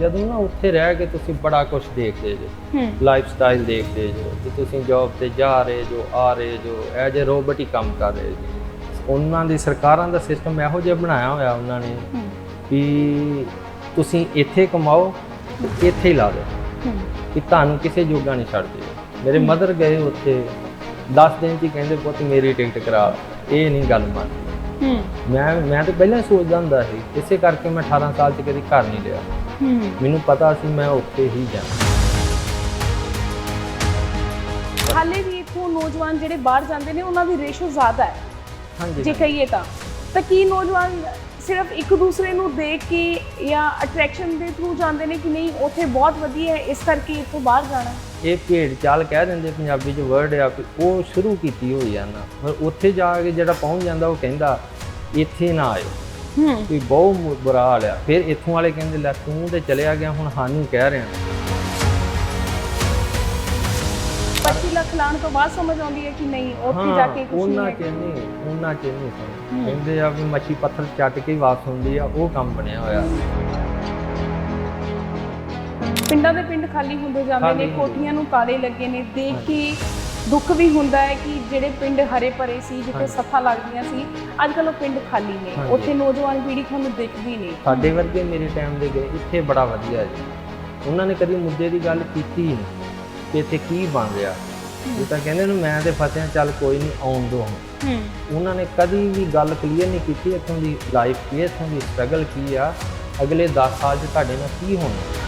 ਜਦੋਂ ਨਾ ਉੱਥੇ ਰਹਿ ਕੇ ਤੁਸੀਂ ਬੜਾ ਕੁਝ ਦੇਖਦੇ ਜੋ ਲਾਈਫ ਸਟਾਈਲ ਦੇਖਦੇ ਜੋ ਕਿ ਤੁਸੀਂ ਜੌਬ ਤੇ ਜਾ ਰਹੇ ਜੋ ਆ ਰਹੇ ਜੋ ਐਜ ਅ ਰੋਬੋਟ ਹੀ ਕੰਮ ਕਰ ਰਹੇ ਜੋ। ਉਹਨਾਂ ਦੀ ਸਰਕਾਰਾਂ ਦਾ ਸਿਸਟਮ ਇਹੋ ਜਿਹਾ ਬਣਾਇਆ ਹੋਇਆ ਉਹਨਾਂ ਨੇ ਵੀ ਤੁਸੀਂ ਇੱਥੇ ਕਮਾਓ ਇੱਥੇ ਹੀ ਲਾ ਦਿਓ। ਕਿ ਤੁਹਾਨੂੰ ਕਿਸੇ ਜੋਗਾ ਨਹੀਂ ਛੱਡਦੇ। ਮੇਰੇ ਮਦਰ ਗਏ ਉੱਥੇ 10 ਦਿਨ ਹੀ ਕਹਿੰਦੇ ਪੁੱਤ ਮੇਰੀ ਟਿਕਟ ਕਰਾ ਇਹ ਨਹੀਂ ਗੱਲ ਮੰਨ ਮੈਂ ਮੈਂ ਤਾਂ ਪਹਿਲਾਂ ਸੋਚਦਾ ਹੁੰਦਾ ਸੀ ਇਸੇ ਕਰਕੇ ਮੈਂ 18 ਸਾਲ ਚ ਕਦੀ ਘਰ ਨਹੀਂ ਲਿਆ ਮੈਨੂੰ ਪਤਾ ਸੀ ਮੈਂ ਉੱਥੇ ਹੀ ਜਾਣਾ ਹਾਲੇ ਵੀ ਇਥੋਂ ਨੌਜਵਾਨ ਜਿਹੜੇ ਬਾਹਰ ਜਾਂਦੇ ਨੇ ਉਹਨਾਂ ਦੀ ਰੇਸ਼ੋ ਜ਼ਿਆਦਾ ਹੈ। ਹਾਂਜੀ ਜੇ ਕਹੀਏ ਤਾਂ। ਤਾਂ ਕੀ ਨੌਜਵਾਨ ਸਿਰਫ ਇੱਕ ਦੂਸਰੇ ਨੂੰ ਦੇਖ ਕੇ ਜਾਂ ਅਟਰੈਕਸ਼ਨ ਦੇ ਥਰੂ ਜਾਂਦੇ ਨੇ ਕਿ ਨਹੀਂ ਉੱਥੇ ਬਹੁਤ ਵਧੀਆ ਹੈ ਇਸ ਕਰਕੇ ਇੱਥੋਂ ਬਾਹਰ ਜਾਣਾ? ਇਹ ਭੇਡ ਚਾਲ ਕਹਿ ਦਿੰਦੇ ਪੰਜਾਬੀ ਚ ਵਰਡ ਆ ਉਹ ਸ਼ੁਰੂ ਕੀਤੀ ਹੋਈ ਆ ਨਾ। ਪਰ ਉੱਥੇ ਜਾ ਕੇ ਜਿਹੜਾ ਪਹੁੰਚ ਜਾਂਦਾ ਉਹ ਕਹਿੰਦਾ ਇੱਥੇ ਨਾ ਆਇਓ। ਵੀ ਬਹੁਤ ਬੁਰਾ ਹਾਲ ਆ। ਫਿਰ ਇੱਥੋਂ ਵਾਲੇ ਕਹਿੰਦੇ ਲੈ ਤੂੰ ਤੇ ਚਲਿਆ ਗਿਆ ਹੁਣ ਸਾਨੂੰ ਕਹਿ ਰਿਹਾ 25 ਲੱਖ ਲਾਣ ਤੋਂ ਬਾਅਦ ਸਮਝ ਆਉਂਦੀ ਹੈ ਕਿ ਨਹੀਂ ਉੱਥੇ ਜਾ ਕੇ ਕੁਝ ਉਹਨਾਂ ਨਹੀਂ ਚ ਹੈ। ਨਹੀਂ ਉਹਨਾਂ ਚ ਨਹੀਂ ਸਮਝ। ਕਹਿੰਦੇ ਆ ਵੀ ਮੱਛੀ ਪੱਥਰ ਚੱਟ ਕੇ ਹੀ ਵਾਪਸ ਹੁੰਦੀ ਆ ਉਹ ਕੰਮ ਬਣਿਆ ਹੋਇਆ। ਪਿੰਡਾਂ ਦੇ ਪਿੰਡ ਖਾਲੀ ਹੁੰਦੇ ਜਾਂਦੇ ਖਾਲੀ ਨੇ ਹੁੰਦੇ। ਕੋਠੀਆਂ ਨੂੰ ਤਾਲੇ ਲੱਗੇ ਨੇ ਦੇਖ ਕੇ ਦੁੱਖ ਵੀ ਹੁੰਦਾ ਹੈ ਕਿ ਜਿਹੜੇ ਪਿੰਡ ਹਰੇ ਭਰੇ ਸੀ ਜਿੱਥੇ। ਸੱਥਾਂ ਲੱਗਦੀਆਂ ਸੀ ਅੱਜ ਕੱਲ੍ਹ ਉਹ ਪਿੰਡ ਖਾਲੀ ਨੇ। ਉੱਥੇ ਨੌਜਵਾਨ ਪੀੜ੍ਹੀ ਤੁਹਾਨੂੰ ਦਿਖਦੀ ਨਹੀਂ। ਸਾਡੇ ਵਰਗੇ ਮੇਰੇ ਟਾਈਮ ਦੇ ਗਏ ਇੱਥੇ ਬੜਾ ਵਧੀਆ ਜੀ। ਉਹਨਾਂ ਨੇ ਕਦੀ ਮੁੱਦੇ ਦੀ ਗੱਲ ਕੀਤੀ ਹੀ ਨਹੀਂ ਕਿ ਇੱਥੇ ਕੀ ਬਣ ਰਿਹਾ। ਇਹ ਤਾਂ ਕਹਿੰਦੇ ਨੇ ਮੈਂ ਤੇ ਫਸਿਆ ਚੱਲ ਕੋਈ ਨਹੀਂ ਆਉਣ ਦੋ ਹੁਣ। ਹੂੰ। ਉਹਨਾਂ ਨੇ ਕਦੀ ਵੀ ਗੱਲ ਕਲੀਅਰ ਨਹੀਂ ਕੀਤੀ ਇੱਥੋਂ ਦੀ ਲਾਈਫ ਕੀ ਹੈ ਇੱਥੋਂ ਦੀ ਸਟਰਗਲ ਕੀ ਆ ਅਗਲੇ 10 ਸਾਲ 'ਚ ਤੁਹਾਡੇ ਨਾਲ ਕੀ ਹੋਣਾ।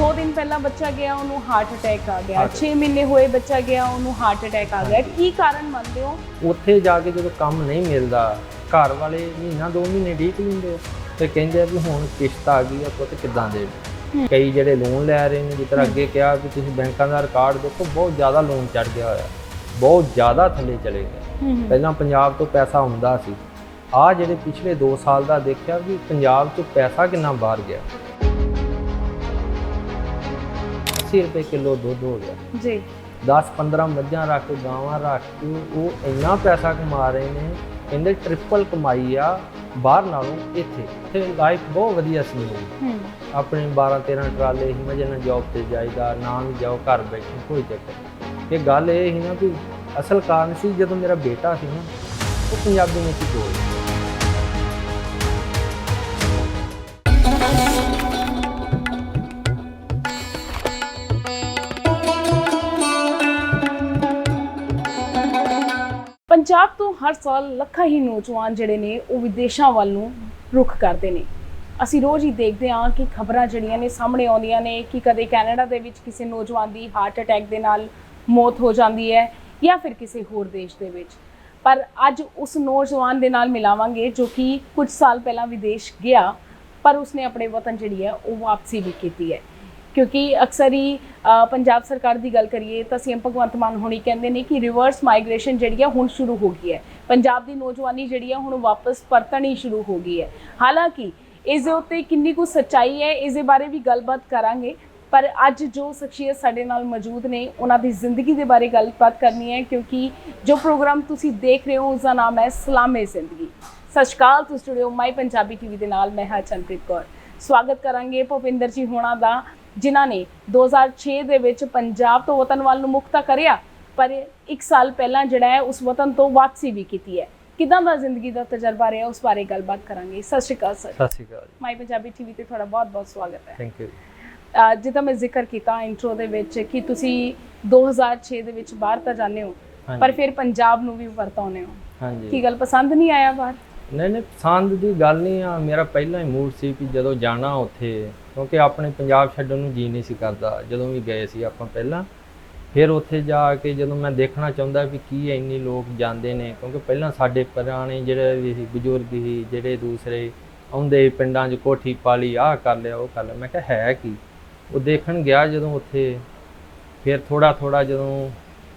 ਦੋ ਦਿਨ ਪਹਿਲਾਂ ਬੱਚਾ ਗਿਆ ਉਹਨੂੰ ਹਾਰਟ ਅਟੈਕ ਆ ਗਿਆ। Heart 6 ਮਹੀਨੇ ਹੋਏ ਬੱਚਾ ਗਿਆ ਉਹਨੂੰ ਹਾਰਟ ਅਟੈਕ ਆ ਗਿਆ। ਕੀ ਕਾਰਨ ਮੰਨਦੇ ਹੋ? ਉੱਥੇ ਜਾ ਕੇ ਜਦੋਂ ਕੰਮ ਨਹੀਂ ਮਿਲਦਾ ਘਰ ਵਾਲੇ ਮਹੀਨਾ ਦੋ ਮਹੀਨੇ ਢੀਕ ਲੈਂਦੇ ਤੇ ਕਹਿੰਦੇ ਆ ਵੀ ਹੁਣ ਕਿਸ਼ਤ ਆ ਗਈ ਆ ਪੁੱਤ ਕਿੱਦਾਂ ਦੇ? ਕਈ ਜਿਹੜੇ ਲੋਨ ਲੈ ਰਹੇ ਨੇ ਤਰ੍ਹਾਂ ਅੱਗੇ ਕਿਹਾ ਵੀ ਤੁਸੀਂ ਬੈਂਕਾਂ ਦਾ ਰਿਕਾਰਡ ਦੇਖੋ ਬਹੁਤ ਜ਼ਿਆਦਾ ਲੋਨ ਚੜ ਗਿਆ ਹੋਇਆ। ਬਹੁਤ ਜ਼ਿਆਦਾ ਥੱਲੇ ਚਲੇ ਗਏ। ਪਹਿਲਾਂ ਪੰਜਾਬ ਤੋਂ ਪੈਸਾ ਆਉਂਦਾ ਸੀ। ਆ ਜਿਹੜੇ ਪਿਛਲੇ 2 ਸਾਲ ਦਾ ਦੇਖਿਆ ਵੀ ਪੰਜਾਬ ਤੋਂ ਪੈਸਾ ਕਿੰਨਾ ਬਾਹਰ ਗਿਆ। 80 ਰੁਪਏ ਕਿਲੋ ਦੁੱਧ ਹੋ ਗਿਆ ਜੀ 10 15 ਮੱਝਾਂ ਰੱਖ ਕੇ ਗਾਵਾਂ ਰੱਖ ਕੇ ਉਹ ਇੰਨਾ ਪੈਸਾ ਕਮਾ ਰਹੇ ਨੇ ਕਹਿੰਦੇ ਟ੍ਰਿਪਲ ਕਮਾਈ ਆ ਬਾਹਰ ਨਾਲੋਂ ਇੱਥੇ ਤੇ ਲਾਈਫ ਬਹੁਤ ਵਧੀਆ ਸੀ ਮੇਰੀ ਹੂੰ ਆਪਣੇ 12 13 ਟਰਾਲੇ ਹੀ ਮਜੇ ਨਾਲ ਜੌਬ ਤੇ ਜਾਈਦਾ ਨਾ ਵੀ ਜਾਓ ਘਰ ਬੈਠੇ ਕੋਈ ਚੱਕਰ। ਇਹ ਗੱਲ ਇਹ ਸੀ ਨਾ ਵੀ ਅਸਲ ਕਾਰਨ ਸੀ ਜਦੋਂ ਮੇਰਾ ਬੇਟਾ ਸੀ ਨਾ ਉਹ ਪੰਜਾਬੀ ਨਹੀਂ ਸੀ ਪੰਜਾਬ ਤੋਂ ਹਰ ਸਾਲ ਲੱਖਾਂ ਹੀ ਨੌਜਵਾਨ ਜਿਹੜੇ ਨੇ ਉਹ ਵਿਦੇਸ਼ਾਂ ਵੱਲ ਨੂੰ ਰੁਖ ਕਰਦੇ ਨੇ। ਅਸੀਂ ਰੋਜ਼ ਹੀ ਦੇਖਦੇ ਹਾਂ ਕਿ ਖਬਰਾਂ ਜਿਹੜੀਆਂ ਨੇ ਸਾਹਮਣੇ ਆਉਂਦੀਆਂ ਨੇ ਕਿ ਕਦੇ ਕੈਨੇਡਾ ਦੇ ਵਿੱਚ ਕਿਸੇ ਨੌਜਵਾਨ ਦੀ ਹਾਰਟ ਅਟੈਕ ਦੇ ਨਾਲ ਮੌਤ ਹੋ ਜਾਂਦੀ ਹੈ ਜਾਂ ਫਿਰ ਕਿਸੇ ਹੋਰ ਦੇਸ਼ ਦੇ ਵਿੱਚ। ਪਰ ਅੱਜ ਉਸ ਨੌਜਵਾਨ ਦੇ ਨਾਲ ਮਿਲਾਵਾਂਗੇ ਜੋ ਕਿ ਕੁਝ ਸਾਲ ਪਹਿਲਾਂ ਵਿਦੇਸ਼ ਗਿਆ, ਪਰ ਉਸਨੇ ਆਪਣੇ ਵਤਨ ਜਿਹੜੀ ਹੈ ਉਹ ਵਾਪਸੀ ਵੀ ਕੀਤੀ ਹੈ। ਕਿਉਂਕਿ ਅਕਸਰ ਹੀ ਪੰਜਾਬ ਸਰਕਾਰ ਦੀ ਗੱਲ ਕਰੀਏ ਤਾਂ ਸੀਐਮ ਭਗਵੰਤ ਮਾਨ ਹੋਣੀ ਕਹਿੰਦੇ ਨੇ ਕਿ ਰਿਵਰਸ ਮਾਈਗ੍ਰੇਸ਼ਨ ਜਿਹੜੀ ਆ ਹੁਣ ਸ਼ੁਰੂ ਹੋ ਗਈ ਹੈ। ਪੰਜਾਬ ਦੀ ਨੌਜਵਾਨੀ ਜਿਹੜੀ ਆ ਹੁਣ ਵਾਪਸ ਪਰਤਣੀ ਸ਼ੁਰੂ ਹੋ ਗਈ ਹੈ। ਹਾਲਾਂਕਿ ਇਸ ਦੇ ਉੱਤੇ ਕਿੰਨੀ ਕੁ ਸੱਚਾਈ ਹੈ, ਇਸ ਦੇ ਬਾਰੇ ਵੀ ਗੱਲਬਾਤ ਕਰਾਂਗੇ। ਪਰ ਅੱਜ ਜੋ ਸ਼ਖਸੀਅਤ ਸਾਡੇ ਨਾਲ ਮੌਜੂਦ ਨੇ, ਉਹਨਾਂ ਦੀ ਜ਼ਿੰਦਗੀ ਦੇ ਬਾਰੇ ਗੱਲਬਾਤ ਕਰਨੀ ਹੈ ਕਿਉਂਕਿ ਜੋ ਪ੍ਰੋਗਰਾਮ ਤੁਸੀਂ ਦੇਖ ਰਹੇ ਹੋ ਉਸ ਦਾ ਨਾਮ ਹੈ ਸਲਾਮੇ ਜ਼ਿੰਦਗੀ। ਸਤਿ ਸ਼੍ਰੀ ਅਕਾਲ, ਤੁਸੀਂ ਸਟੂਡੀਓ ਮਾਈ ਪੰਜਾਬੀ ਟੀਵੀ ਦੇ ਨਾਲ, ਮੈਂ ਹਾਂ ਚੰਪ੍ਰੀਤ ਕੌਰ। ਸਵਾਗਤ ਕਰਾਂਗੇ ਭੁਪਿੰਦਰ ਜੀ ਹੋਣਾ ਦਾ। ਜਿਨ੍ਹਾਂ ਨੇ 2006 ਦੇ ਵਿੱਚ ਪੰਜਾਬ ਤੋਂ ਵਤਨ ਵੱਲ ਨੂੰ ਮੁਖ ਤਾਂ ਕਰਿਆ ਪਰ ਇੱਕ ਸਾਲ ਪਹਿਲਾਂ ਜਿਹੜਾ ਹੈ ਉਸ ਵਤਨ ਤੋਂ ਵਾਪਸੀ ਵੀ ਕੀਤੀ ਹੈ। ਕਿਦਾਂ ਦਾ ਜ਼ਿੰਦਗੀ ਦਾ ਤਜਰਬਾ ਰਿਹਾ ਉਸ ਬਾਰੇ ਗੱਲਬਾਤ ਕਰਾਂਗੇ। ਸਤਿ ਸ਼੍ਰੀ ਅਕਾਲ ਸਰ। ਸਤਿ ਸ਼੍ਰੀ ਅਕਾਲ ਮਾਈ ਪੰਜਾਬੀ ਟੀਵੀ ਤੇ ਤੁਹਾਡਾ ਬਹੁਤ-ਬਹੁਤ ਸਵਾਗਤ ਹੈ। ਥੈਂਕ ਯੂ ਜਿੱਦਾਂ ਮੈਂ ਜ਼ਿਕਰ ਕੀਤਾ ਇੰਟਰੋ ਦੇ ਵਿੱਚ ਕਿ ਤੁਸੀਂ 2006 ਦੇ ਵਿੱਚ ਬਾਹਰ ਤਾਂ ਜਾਂਦੇ ਹੋ। ਪਰ ਫਿਰ ਪੰਜਾਬ ਨੂੰ ਵੀ ਵਰਤਾਉਂਦੇ ਹੋ। ਹਾਂਜੀ। ਕੀ ਗੱਲ ਪਸੰਦ ਨਹੀਂ ਆਇਆ ਬਾਹਰ? ਨਹੀਂ ਨਹੀਂ ਪਸੰਦ ਦੀ ਗੱਲ ਨਹੀਂ ਆ। ਮੇਰਾ ਪਹਿਲਾਂ ਹੀ ਮੂਡ ਸੀ ਕਿ ਜਦੋਂ ਜਾਣਾ ਉੱਥੇ ਕਿਉਂਕਿ ਆਪਣੇ ਪੰਜਾਬ ਛੱਡਣ ਨੂੰ ਜੀ ਨਹੀਂ ਸੀ ਕਰਦਾ। ਜਦੋਂ ਵੀ ਗਏ ਸੀ ਆਪਾਂ ਪਹਿਲਾਂ, ਫਿਰ ਉੱਥੇ ਜਾ ਕੇ ਜਦੋਂ ਮੈਂ ਦੇਖਣਾ ਚਾਹੁੰਦਾ ਵੀ ਕੀ ਇੰਨੇ ਲੋਕ ਜਾਂਦੇ ਨੇ, ਕਿਉਂਕਿ ਪਹਿਲਾਂ ਸਾਡੇ ਪੁਰਾਣੇ ਜਿਹੜੇ ਵੀ ਬਜ਼ੁਰਗ ਸੀ, ਜਿਹੜੇ ਦੂਸਰੇ ਆਉਂਦੇ ਪਿੰਡਾਂ 'ਚ ਕੋਠੀ ਪਾਲੀ, ਆਹ ਕਰ ਲਿਆ, ਉਹ ਕਰ ਲਿਆ, ਮੈਂ ਕਿਹਾ ਹੈ ਕੀ? ਉਹ ਦੇਖਣ ਗਿਆ ਜਦੋਂ ਉੱਥੇ, ਫਿਰ ਥੋੜਾ ਥੋੜਾ ਜਦੋਂ